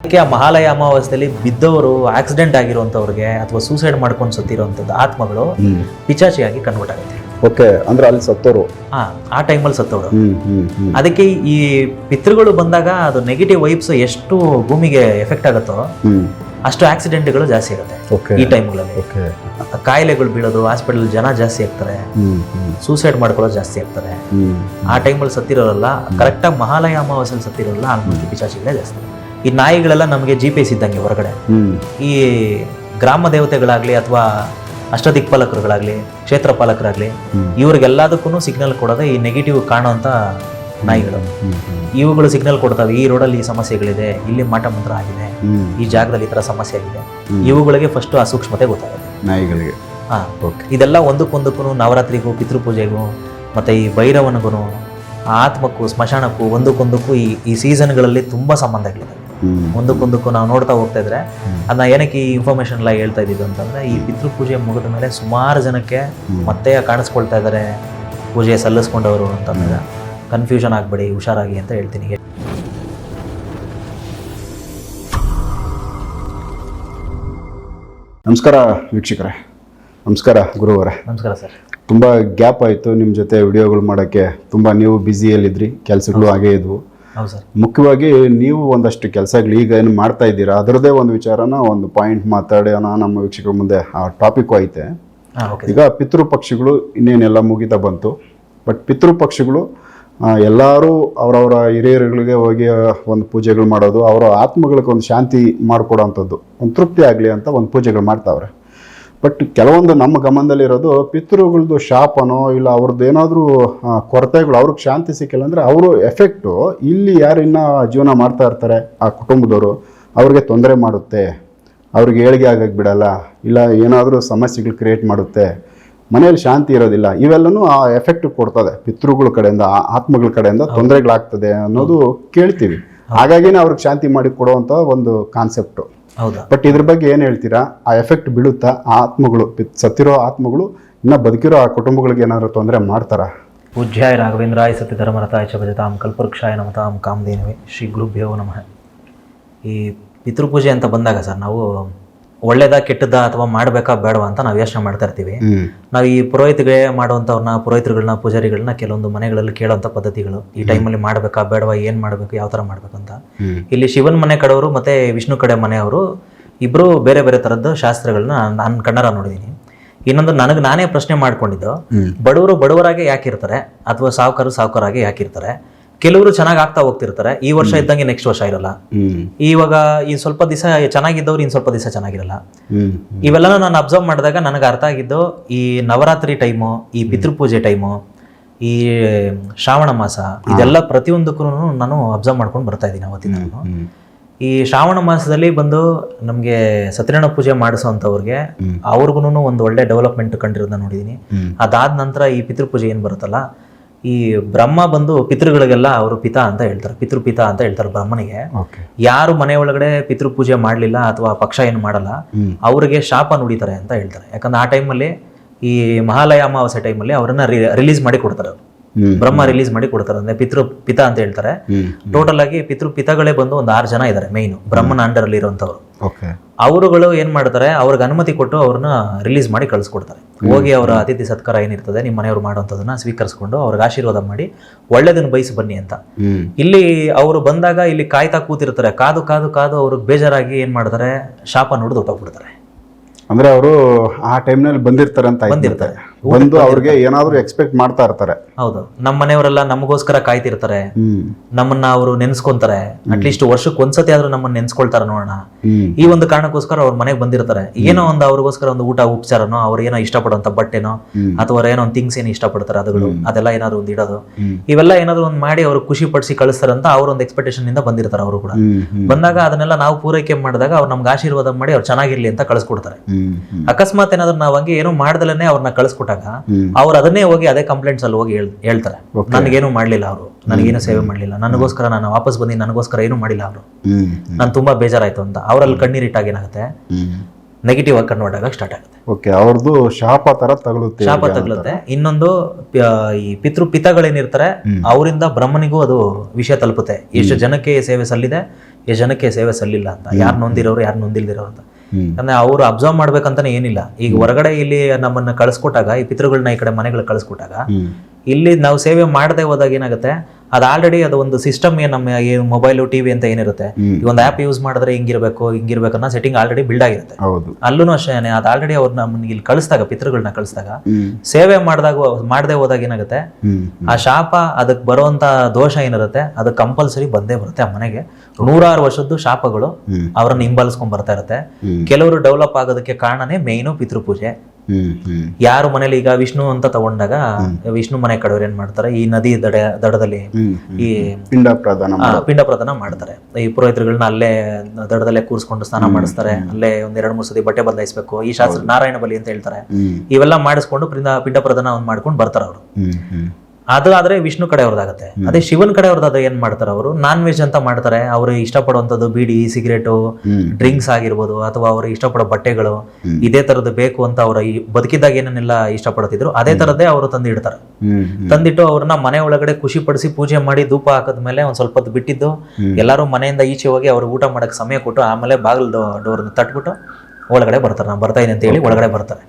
ಅದಕ್ಕೆ ಆ ಮಹಾಲಯ ಅಮಾವಾಸ್ಯದಲ್ಲಿ ಬಿದ್ದವರು ಆಕ್ಸಿಡೆಂಟ್ ಆಗಿರುವಂಥವ್ರಿಗೆ ಅಥವಾ ಸೂಸೈಡ್ ಮಾಡ್ಕೊಂಡು ಸತ್ತಿರುವಂಥದ್ದು ಆತ್ಮಗಳು ಪಿಚಾಚಿಯಾಗಿ ಕನ್ವರ್ಟ್ ಆಗುತ್ತೆ. ಓಕೆ ಅಂದ್ರೆ ಅಲ್ಲಿ ಸತ್ತೋರು? ಹಾ ಆ ಟೈಮಲ್ಲಿ ಸತ್ತವರು ಅದಕ್ಕೆ ಈ ಪಿತೃಗಳು ಬಂದಾಗ ಅದು ನೆಗೆಟಿವ್ ವೈಬ್ಸ್ ಎಷ್ಟು ಭೂಮಿಗೆ ಎಫೆಕ್ಟ್ ಆಗುತ್ತೋ ಅಷ್ಟು ಆಕ್ಸಿಡೆಂಟ್ಗಳು ಜಾಸ್ತಿ ಇರುತ್ತೆ ಈ ಟೈಮ್ಗಳಲ್ಲಿ ಓಕೆ. ಕಾಯಿಲೆಗಳು ಬೀಳೋದು ಹಾಸ್ಪಿಟಲ್ ಜನ ಜಾಸ್ತಿ ಆಗ್ತಾರೆ. ಸೂಸೈಡ್ ಮಾಡ್ಕೊಳ್ಳೋದು ಜಾಸ್ತಿ ಆಗ್ತಾರೆ. ಆ ಆ ಟೈಮಲ್ಲಿ ಸತ್ತಿರೋರಲ್ಲ ಕರೆಕ್ಟಾಗಿ ಮಹಾಲಯ ಅಮಾವಾಸ್ಯಲ್ಲಿ ಸತ್ತಿರೋಲ್ಲ ಆಲ್ಮೋಸ್ಟ್ ಪಿಚಾಚಿಗಳೇ ಜಾಸ್ತಿ. ಈ ನಾಯಿಗಳೆಲ್ಲ ನಮಗೆ ಜಿ ಪಿ ಎಸ್ ಇದ್ದಂಗೆ ಹೊರಗಡೆ. ಈ ಗ್ರಾಮ ದೇವತೆಗಳಾಗ್ಲಿ ಅಥವಾ ಅಷ್ಟದಿಕ್ಪಾಲಕರುಗಳಾಗ್ಲಿ ಕ್ಷೇತ್ರ ಪಾಲಕರಾಗ್ಲಿ. ಇವ್ರಿಗೆಲ್ಲದಕ್ಕೂ ಸಿಗ್ನಲ್ ಕೊಡೋದೇ ಈ ನೆಗೆಟಿವ್ ಕಾಣುವಂಥ ನಾಯಿಗಳು. ಇವುಗಳು ಸಿಗ್ನಲ್ ಕೊಡ್ತಾವೆ. ಈ ರೋಡಲ್ಲಿ ಈ ಸಮಸ್ಯೆಗಳಿದೆ ಇಲ್ಲಿ ಮಾಟ ಮಂತ್ರ ಆಗಿದೆ ಈ ಜಾಗದಲ್ಲಿ ಈ ಥರ ಸಮಸ್ಯೆ ಆಗಿದೆ. ಇವುಗಳಿಗೆ ಫಸ್ಟ್ ಆ ಸೂಕ್ಷ್ಮತೆ ಗೊತ್ತಾಗುತ್ತೆ. ನಾಯಿಗಳಿಗೆ. ಹಾ. ಓಕೆ ಇದೆಲ್ಲ ಒಂದಕ್ಕೊಂದಕ್ಕೂ ನವರಾತ್ರಿಗೂ ಪಿತೃಪೂಜೆಗೂ ಮತ್ತೆ ಈ ಭೈರವನಿಗೂ ಆತ್ಮಕ್ಕೂ ಸ್ಮಶಾನಕ್ಕೂ ಒಂದಕ್ಕೊಂದಕ್ಕೂ ಈ ಈ ಸೀಸನ್ಗಳಲ್ಲಿ ತುಂಬ ಸಂಬಂಧಗಳಿದೆ ಒಂದಕ್ಕೊಂದಕ್ಕೂ ನಾವು ನೋಡ್ತಾ ಹೋಗ್ತಾ ಇದ್ರೆ ಅದನ್ನ ಏನಕ್ಕೆ ಈ ಇನ್ಫಾರ್ಮೇಶನ್ ಎಲ್ಲ ಹೇಳ್ತಾ ಇದ್ದಿದ್ದು ಅಂತಂದ್ರೆ ಈ ಪಿತೃಪೂಜೆ ಮುಗಿದ ಮೇಲೆ ಸುಮಾರು ಜನಕ್ಕೆ. ಮತ್ತೆ ಕಾಣಿಸ್ಕೊಳ್ತಾ ಇದ್ದಾರೆ ಪೂಜೆ ಸಲ್ಲಿಸ್ಕೊಂಡವರು ಅಂತಂದ್ರೆ. ಕನ್ಫ್ಯೂಷನ್ ಆಗಬೇಡಿ ಹುಷಾರಾಗಿ ಅಂತ ಹೇಳ್ತೀನಿ. ನಮಸ್ಕಾರ ವೀಕ್ಷಕರೇ. ನಮಸ್ಕಾರ ಗುರುವರೇ. ನಮಸ್ಕಾರ ಸರ್. ತುಂಬ ಗ್ಯಾಪ್ ಆಯಿತು ನಿಮ್ಮ ಜೊತೆ ವಿಡಿಯೋಗಳು ಮಾಡೋಕ್ಕೆ. ತುಂಬ ನೀವು ಬ್ಯುಸಿಯಲ್ಲಿದ್ರಿ ಕೆಲಸಗಳು ಹಾಗೇ ಇದ್ವು. ಮುಖ್ಯವಾಗಿ ನೀವು ಒಂದಷ್ಟು ಕೆಲಸಗಳು ಈಗ ಏನು ಮಾಡ್ತಾ ಇದ್ದೀರಾ? ಅದರದೇ ಒಂದು ವಿಚಾರನ ಒಂದು ಪಾಯಿಂಟ್ ಮಾತಾಡೋಣ ನಮ್ಮ ವೀಕ್ಷಕರ ಮುಂದೆ ಆ ಟಾಪಿಕ್ ಐತೆ. ಈಗ ಪಿತೃಪಕ್ಷಿಗಳು ಇನ್ನೇನೆಲ್ಲ ಮುಗಿತಾ ಬಂತು. ಬಟ್ ಪಿತೃಪಕ್ಷಿಗಳು ಎಲ್ಲರೂ ಅವರವರ ಹಿರಿಯರುಗಳಿಗೆ ಹೋಗಿ ಒಂದು ಪೂಜೆಗಳು ಮಾಡೋದು ಅವರ ಆತ್ಮಗಳಿಗೆ ಒಂದು ಶಾಂತಿ ಮಾಡಿಕೊಡೋವಂಥದ್ದು ಒಂದು ತೃಪ್ತಿ ಆಗಲಿ ಅಂತ ಒಂದು ಪೂಜೆಗಳು ಮಾಡ್ತಾವ್ರೆ. ಬಟ್ ಕೆಲವೊಂದು ನಮ್ಮ ಗಮನದಲ್ಲಿರೋದು ಪಿತೃಗಳದ್ದು ಶಾಪನೋ ಇಲ್ಲ ಅವ್ರದ್ದು ಏನಾದರೂ ಕೊರತೆಗಳು ಅವ್ರಿಗೆ ಶಾಂತಿ ಸಿಕ್ಕಿಲ್ಲ ಅಂದರೆ ಅವರು ಎಫೆಕ್ಟು ಇಲ್ಲಿ ಯಾರು ಇನ್ನೂ ಜೀವನ ಮಾಡ್ತಾ ಇರ್ತಾರೆ ಆ ಕುಟುಂಬದವರು ಅವ್ರಿಗೆ ತೊಂದರೆ ಮಾಡುತ್ತೆ ಅವ್ರಿಗೆ ಏಳಿಗೆ ಆಗಕ್ಕೆ ಬಿಡಲ್ಲ ಇಲ್ಲ ಏನಾದರೂ ಸಮಸ್ಯೆಗಳು ಕ್ರಿಯೇಟ್ ಮಾಡುತ್ತೆ ಮನೆಯಲ್ಲಿ ಶಾಂತಿ ಇರೋದಿಲ್ಲ ಇವೆಲ್ಲನೂ ಆ ಎಫೆಕ್ಟ್ ಕೊಡ್ತದೆ ಪಿತೃಗಳ ಕಡೆಯಿಂದ ಆತ್ಮಗಳ ಕಡೆಯಿಂದ ತೊಂದರೆಗಳಾಗ್ತದೆ ಅನ್ನೋದು ಕೇಳ್ತೀವಿ. ಹಾಗಾಗಿನೇ ಅವ್ರಿಗೆ ಶಾಂತಿ ಮಾಡಿ ಕೊಡುವಂಥ ಒಂದು ಕಾನ್ಸೆಪ್ಟು ಬಟ್ ಇದ್ರ ಬಗ್ಗೆ ಏನು ಹೇಳ್ತೀರಾ? ಆ ಎಫೆಕ್ಟ್ ಬೀಳುತ್ತಾ? ಆ ಆತ್ಮಗಳು ಸತ್ತಿರೋ ಆತ್ಮಗಳು ಇನ್ನ ಬದುಕಿರೋ ಆ ಕುಟುಂಬಗಳಿಗೆ ಏನಾದ್ರು ತೊಂದರೆ ಮಾಡ್ತಾರ? ಪೂಜ್ಯಾಯ ರಾಘವೇಂದ್ರಾಯ ಸತ್ಯಧರ್ಮರತಾಯ ಚ ಭಜತಾಂ ಕಲ್ಪವೃಕ್ಷಾಯ ನಮತಾಂ ಕಾಮಧೇನವೇ ಶ್ರೀ ಗುರುಭ್ಯೋ ನಮಃ. ಈ ಪಿತೃಪೂಜೆ ಅಂತ ಬಂದಾಗ ಸರ್ ನಾವು ಒಳ್ಳೇದ ಕೆಟ್ಟದ ಅಥವಾ ಮಾಡಬೇಕಾ ಬೇಡವಾ ಅಂತ ನಾವು ಯೋಚನೆ ಮಾಡ್ತಾ ಇರ್ತೀವಿ. ನಾವು ಈ ಪುರೋಹಿತಗಳೇ ಮಾಡುವಂಥವ್ರನ್ನ ಪುರೋಹಿತರುಗಳನ್ನ ಪೂಜಾರಿಗಳನ್ನ ಕೆಲವೊಂದು ಮನೆಗಳಲ್ಲಿ ಕೇಳುವಂಥ ಪದ್ಧತಿಗಳು. ಈ ಟೈಮಲ್ಲಿ ಮಾಡಬೇಕಾ ಬೇಡವಾ ಏನು ಮಾಡಬೇಕು ಯಾವ ಥರ ಮಾಡ್ಬೇಕಂತ ಇಲ್ಲಿ ಶಿವನ್ ಮನೆ ಕಡೆಯವರು ಮತ್ತೆ ವಿಷ್ಣು ಕಡೆ ಮನೆಯವರು ಇಬ್ಬರು ಬೇರೆ ಬೇರೆ ಥರದ್ದು ಶಾಸ್ತ್ರಗಳನ್ನ ನಾನು ಕಣ್ಣರ ನೋಡಿದ್ದೀನಿ ಇನ್ನೊಂದು ನನಗೆ ನಾನೇ ಪ್ರಶ್ನೆ ಮಾಡ್ಕೊಂಡಿದ್ದು. ಬಡವರು ಬಡವರಾಗೆ ಯಾಕಿರ್ತಾರೆ ಅಥವಾ ಸಾವುಕಾರರು ಸಾವುಕಾರಾಗೆ ಯಾಕಿರ್ತಾರೆ ಕೆಲವರು ಚೆನ್ನಾಗಿ ಆಗ್ತಾ ಹೋಗ್ತಿರ್ತಾರೆ. ಈ ವರ್ಷ ಇದ್ದಂಗೆ ನೆಕ್ಸ್ಟ್ ವರ್ಷ ಇರಲ್ಲ. ಇವಾಗ ಈ ಸ್ವಲ್ಪ ದಿವಸ ಚೆನ್ನಾಗಿದ್ದವ್ರು ಇನ್ ಸ್ವಲ್ಪ ದಿವಸ ಚೆನ್ನಾಗಿರಲ್ಲ. ಇವೆಲ್ಲನೂ ಇವೆಲ್ಲ ನಾನು ಅಬ್ಸರ್ವ್ ಮಾಡಿದಾಗ ನನಗೆ ಅರ್ಥ ಆಗಿದ್ದು ಈ ನವರಾತ್ರಿ ಟೈಮು ಈ ಪಿತೃಪೂಜೆ ಟೈಮು ಈ ಶ್ರಾವಣ ಮಾಸ ಇದೆಲ್ಲ ಪ್ರತಿಯೊಂದಕ್ಕೂ ನಾನು ಅಬ್ಸರ್ವ್ ಮಾಡ್ಕೊಂಡು ಬರ್ತಾ ಇದ್ದೀನಿ ಅವತ್ತಿನ ನಾನು. ಈ ಶ್ರಾವಣ ಮಾಸದಲ್ಲಿ ಬಂದು ನಮಗೆ ಸತ್ಯನಾರಾಯಣ ಪೂಜೆ ಮಾಡಿಸೋ ಅಂಥವ್ರಿಗೆ ಅವ್ರಿಗೂ ಒಂದು ಒಳ್ಳೆ ಡೆವಲಪ್ಮೆಂಟ್ ಕಂಡಿರೋದನ್ನ ನೋಡಿದ್ದೀನಿ. ಅದಾದ ನಂತರ ಈ ಪಿತೃಪೂಜೆ ಏನು ಬರುತ್ತಲ್ಲ ಈ ಬ್ರಹ್ಮ ಬಂದು ಪಿತೃಗಳಿಗೆಲ್ಲ ಅವರು ಪಿತಾ ಅಂತ ಹೇಳ್ತಾರೆ ಪಿತೃಪಿತ ಅಂತ ಹೇಳ್ತಾರೆ ಬ್ರಹ್ಮನಿಗೆ. ಯಾರು ಮನೆ ಒಳಗಡೆ ಪಿತೃಪೂಜೆ ಮಾಡಲಿಲ್ಲ ಅಥವಾ ಪಕ್ಷ ಏನು ಮಾಡಲ್ಲ ಅವರಿಗೆ ಶಾಪ ನುಡಿತಾರೆ ಅಂತ ಹೇಳ್ತಾರೆ. ಯಾಕಂದ್ರೆ ಆ ಟೈಮಲ್ಲಿ ಈ ಮಹಾಲಯ ಅಮಾವಾಸ್ಯೆ ಟೈಮಲ್ಲಿ ಅವರನ್ನ ರಿಲೀಸ್ ಮಾಡಿ ಕೊಡ್ತಾರೆ ಬ್ರಹ್ಮ ರಿಲೀಸ್ ಮಾಡಿ ಕೊಡ್ತಾರೆ. ಅಂದ್ರೆ ಪಿತೃ ಪಿತ ಅಂತ ಹೇಳ್ತಾರೆ. ಟೋಟಲ್ ಆಗಿ ಪಿತೃ ಪಿತಗಳೇ ಬಂದು ಒಂದು ಆರು ಜನ ಇದ್ದಾರೆ ಮೇನ್ ಬ್ರಹ್ಮನ ಅಂಡರ್ ಅಲ್ಲಿ ಇರುವಂತವ್ರು ಅವರುಗಳು ಏನ್ ಮಾಡ್ತಾರೆ ಅವ್ರಿಗೆ ಅನುಮತಿ ಕೊಟ್ಟು ಅವ್ರನ್ನ ರಿಲೀಸ್ ಮಾಡಿ ಕಳಿಸ್ಕೊಡ್ತಾರೆ. ಹೋಗಿ ಅವರ ಅತಿಥಿ ಸತ್ಕಾರ ಏನಿರ್ತದೆ ನಿಮ್ಮ ಮನೆಯವರು ಮಾಡುವಂತದನ್ನ ಸ್ವೀಕರಿಸ್ಕೊಂಡು ಅವ್ರಿಗೆ ಆಶೀರ್ವಾದ ಮಾಡಿ ಒಳ್ಳೇದನ್ನ ಬಯಸಿ ಬನ್ನಿ ಅಂತ. ಇಲ್ಲಿ ಅವರು ಬಂದಾಗ ಇಲ್ಲಿ ಕಾಯ್ತಾ ಕೂತಿರ್ತಾರೆ. ಕಾದು ಕಾದು ಕಾದು ಅವ್ರಿಗೆ ಬೇಜಾರಾಗಿ ಏನ್ ಮಾಡ್ತಾರೆ ಶಾಪ ನುಡಿದು ಹೊಟ್ಟೋಗ್ಬಿಡ್ತಾರೆ ಅಂದ್ರೆ ಅವರು ಆ ಟೈಮ್ನಲ್ಲಿ ಬಂದಿರ್ತಾರೆ ಅಂತ ಬಂದಿರ್ತಾರೆ. ಬಂದು ಅವ್ರಿಗೆ ಏನಾದ್ರು ಎಕ್ಸ್ಪೆಕ್ಟ್ ಮಾಡ್ತಾ ಇರ್ತಾರೆ. ಹೌದು. ನಮ್ಮ ಮನೆಯವರೆಲ್ಲ ನಮಗೋಸ್ಕರ ಕಾಯ್ತಿರ್ತಾರೆ. ನಮ್ಮನ್ನ ಅವರು ನೆನ್ಸ್ಕೊಂತಾರೆ. ಅಟ್ಲೀಸ್ಟ್ ವರ್ಷಕ್ಕೆ ಒಂದ್ಸತಿ ಆದ್ರೂ ನಮ್ಮನ್ನ ನೆನ್ಸ್ಕೊಳ್ತಾರ ನೋಡೋಣ. ಈ ಒಂದು ಕಾರಣಕ್ಕೋಸ್ಕರ ಅವ್ರ ಮನೆಗೆ ಬಂದಿರ್ತಾರೆ. ಏನೋ ಒಂದು ಅವ್ರಿಗೋಸ್ಕರ ಒಂದು ಊಟ ಉಪಚಾರನೋ ಅವ್ರ ಏನೋ ಇಷ್ಟಪಡುವಂತ ಬಟ್ಟೆನೋ ಅಥವಾ ಏನೋ ಒಂದು ಥಿಂಗ್ಸ್ ಏನು ಇಷ್ಟಪಡ್ತಾರೆ ಅದುಗಳು ಅದೆಲ್ಲ ಏನಾದ್ರು ಒಂದು ಇಡೋದು. ಇವೆಲ್ಲ ಏನಾದ್ರು ಒಂದು ಮಾಡಿ ಅವ್ರು ಖುಷಿ ಪಡಿಸಿ ಕಳಿಸ್ತಾರೆ ಅಂತ ಅವ್ರ ಒಂದು ಎಕ್ಸ್ಪೆಕ್ಟೇಷನ್ ಇಂದ ಬಂದಿರ್ತಾರೆ ಅವರು ಕೂಡ. ಬಂದಾಗ ಅದನ್ನೆಲ್ಲ ನಾವು ಪೂರೈಕೆ ಮಾಡಿದಾಗ ಅವ್ರು ನಮ್ಗೆ ಆಶೀರ್ವಾದ ಮಾಡಿ ಅವ್ರು ಚೆನ್ನಾಗಿರ್ಲಿ ಅಂತ ಕಳಿಸ್ಕೊಡ್ತಾರೆ. ಅಕಸ್ಮಾತ್ ಏನಾದ್ರು ನಾವು ಹಂಗೆ ಏನೋ ಮಾಡ್ದಲೇ ಅವ್ರನ್ನ ಕಳಿಸ್ಕೊಟ್ಟಾಗ ಹ್ಮ್. ಅವ್ರು ಅದನ್ನೇ ಹೋಗಿ ಅದೇ ಕಂಪ್ಲೇಂಟ್ಸ್ ಅಲ್ಲಿ ಹೋಗಿ ಹೇಳ್- ಹೇಳ್ತಾರೆ. ನನಗೇನು ಮಾಡ್ಲಿಲ್ಲ ಅವರು. ನನಗೇನು ಸೇವೆ ಮಾಡ್ಲಿಲ್ಲ. ನನಗೋಸ್ಕರ ನಾನು ವಾಪಸ್ ಬಂದು ನನಗೋಸ್ಕರ ಏನು ಮಾಡಿಲ್ಲ ಅವರು. ನಾನು ತುಂಬಾ ಬೇಜಾರಾಯ್ತು ಅಂತ. ಅವರಲ್ಲಿ ಕಣ್ಣೀರಿಟ್ಟಾಗ ಏನಾಗುತ್ತೆ? ನೆಗೆಟಿವ್ ಆಗಿ ಕನ್ವರ್ಟ್ ಆಗಕ್ಕೆ ಸ್ಟಾರ್ಟ್ ಆಗುತ್ತೆ. ಓಕೆ ಅವ್ರದ್ದು ಶಾಪ ತರ ತಗಲುತ್ತೆ ಶಾಪ ತಗಲುತ್ತೆ. ಇನ್ನೊಂದು ಈ ಪಿತೃ ಪಿತಗಳೇನಿರ್ತಾರೆ ಅವರಿಂದ ಬ್ರಹ್ಮನಿಗೂ ಅದು ವಿಷಯ ತಲುಪುತ್ತೆ. ಎಷ್ಟು ಜನಕ್ಕೆ ಸೇವೆ ಸಲ್ಲಿದೆ ಎಷ್ಟು ಜನಕ್ಕೆ ಸೇವೆ ಸಲ್ಲಿಲ್ಲ ಅಂತ. ಯಾರು ನೊಂದಿರೋರು ಯಾರು ನೊಂದಿಲ್ದಿರೋ ಅಂತ. ಅಂದ್ರೆ ಅವ್ರು ಅಬ್ಸರ್ವ್ ಮಾಡ್ಬೇಕಂತಾನೆ ಏನಿಲ್ಲ. ಈಗ ಹೊರಗಡೆ ಇಲ್ಲಿ ನಮ್ಮನ್ನ ಕಳಿಸ್ಕೊಟ್ಟಾಗ ಈ ಪಿತೃಗಳನ್ನ ಈ ಕಡೆ ಮನೆಗಳಿಗೆ ಕಳಿಸ್ಕೊಟ್ಟಾಗ ಇಲ್ಲಿ ನಾವು ಸೇವೆ ಮಾಡದೆ ಹೋದಾಗ ಏನಾಗುತ್ತೆ? ಅದು ಆಲ್ರೆಡಿ ಅದು ಒಂದು ಸಿಸ್ಟಮ್ ಏನು ನಮ್ಮ ಮೊಬೈಲು ಟಿವಿ ಅಂತ ಏನಿರುತ್ತೆ ಈ ಒಂದು ಆ್ಯಪ್ ಯೂಸ್ ಮಾಡಿದ್ರೆ ಹಿಂಗಿರ್ಬೇಕು ಹಿಂಗಿರ್ಬೇಕು ಅನ್ನೋ ಸೆಟ್ಟಿಂಗ್ ಆಲ್ರೆಡಿ ಬಿಲ್ಡ್ ಆಗಿರುತ್ತೆ. ಅಲ್ಲೂ ಅಷ್ಟೇ ಅದು ಆಲ್ರೆಡಿ ಅವ್ರು ನಮ್ಗೆ ಇಲ್ಲಿ ಕಳಿಸಿದಾಗ ಪಿತೃಗಳನ್ನ ಕಳಿಸಿದಾಗ ಸೇವೆ ಮಾಡಿದಾಗ ಮಾಡದೆ ಹೋದಾಗ ಏನಾಗುತ್ತೆ ಆ ಶಾಪ ಅದಕ್ಕೆ ಬರುವಂತ ದೋಷ ಏನಿರುತ್ತೆ ಅದು ಕಂಪಲ್ಸರಿ ಬಂದೇ ಬರುತ್ತೆ ಆ ಮನೆಗೆ. ನೂರಾರು ವರ್ಷದ್ದು ಶಾಪಗಳು ಅವರನ್ನು ಹಿಂಬಾಲಿಸ್ಕೊಂಡ್ ಬರ್ತಾ ಇರುತ್ತೆ. ಕೆಲವರು ಡೆವಲಪ್ ಆಗೋದಕ್ಕೆ ಕಾರಣನೇ ಮೇಯ್ನು ಪಿತೃಪೂಜೆ. ಯಾರು ಮನೇಲಿ ಈಗ ವಿಷ್ಣು ಅಂತ ತಗೊಂಡಾಗ ವಿಷ್ಣು ಮನೆ ಕಡೆಯವ್ರು ಏನ್ ಮಾಡ್ತಾರೆ ಈ ನದಿ ದಡ ದಡದಲ್ಲಿ ಈ ಪಿಂಡ ಪ್ರದಾನ ಪಿಂಡ ಪ್ರದಾನ ಮಾಡ್ತಾರೆ. ಈ ಪುರೋಹಿತರುಗಳನ್ನ ಅಲ್ಲೇ ದಡದಲ್ಲೇ ಕೂರಿಸ್ಕೊಂಡು ಸ್ನಾನ ಮಾಡಿಸ್ತಾರೆ. ಅಲ್ಲೇ ಒಂದ್ ಎರಡು ಮೂರು ಸತಿ ಬಟ್ಟೆ ಬದಲಾಯಿಸಬೇಕು. ಈ ಶಾಸ್ತ್ರ ನಾರಾಯಣ ಬಲಿ ಅಂತ ಹೇಳ್ತಾರೆ. ಇವೆಲ್ಲ ಮಾಡಿಸ್ಕೊಂಡು ಪಿಂಡ ಪಿಂಡ ಪ್ರದಾನ ಒಂದ್ ಮಾಡ್ಕೊಂಡು ಬರ್ತಾರೆ ಅವರು. ಅದು ಆದ್ರೆ ವಿಷ್ಣು ಕಡೆ ಅವ್ರದ್ದಾಗತ್ತೆ ಅದೇ ಶಿವನ್ ಕಡೆ ಅವ್ರದ್ದು ಏನ್ ಮಾಡ್ತಾರೆ ಅವರು? ನಾನ್ ವೆಜ್ ಅಂತ ಮಾಡ್ತಾರೆ. ಅವರು ಇಷ್ಟಪಡುವಂತದ್ದು ಬೀಡಿ ಸಿಗರೇಟು ಡ್ರಿಂಕ್ಸ್ ಆಗಿರ್ಬೋದು ಅಥವಾ ಅವ್ರ ಇಷ್ಟಪಡೋ ಬಟ್ಟೆಗಳು ಇದೇ ತರದ್ದು ಬೇಕು ಅಂತ ಅವ್ರ ಈ ಬದುಕಿದಾಗ ಏನನ್ನೆಲ್ಲ ಇಷ್ಟಪಡ್ತಿದ್ರು ಅದೇ ತರದ್ದೇ ಅವರು ತಂದು ಇಡ್ತಾರೆ. ತಂದಿಟ್ಟು ಅವ್ರನ್ನ ಮನೆ ಒಳಗಡೆ ಖುಷಿ ಪಡಿಸಿ ಪೂಜೆ ಮಾಡಿ ಧೂಪ ಹಾಕದ್ಮೇಲೆ ಒಂದ್ ಸ್ವಲ್ಪ ಹೊತ್ತು ಬಿಟ್ಟಿದ್ದು ಎಲ್ಲರೂ ಮನೆಯಿಂದ ಈಚೆ ಹೋಗಿ ಅವ್ರು ಊಟ ಮಾಡಕ್ ಸಮಯ ಕೊಟ್ಟು ಆಮೇಲೆ ಬಾಗಿಲು ಡೋರ್ ತಟ್ಬಿಟ್ಟು ಒಳಗಡೆ ಬರ್ತಾರೆ ನಾನು ಬರ್ತಾ ಇದೀನಿ ಅಂತ ಹೇಳಿ ಒಳಗಡೆ ಬರ್ತಾರೆ.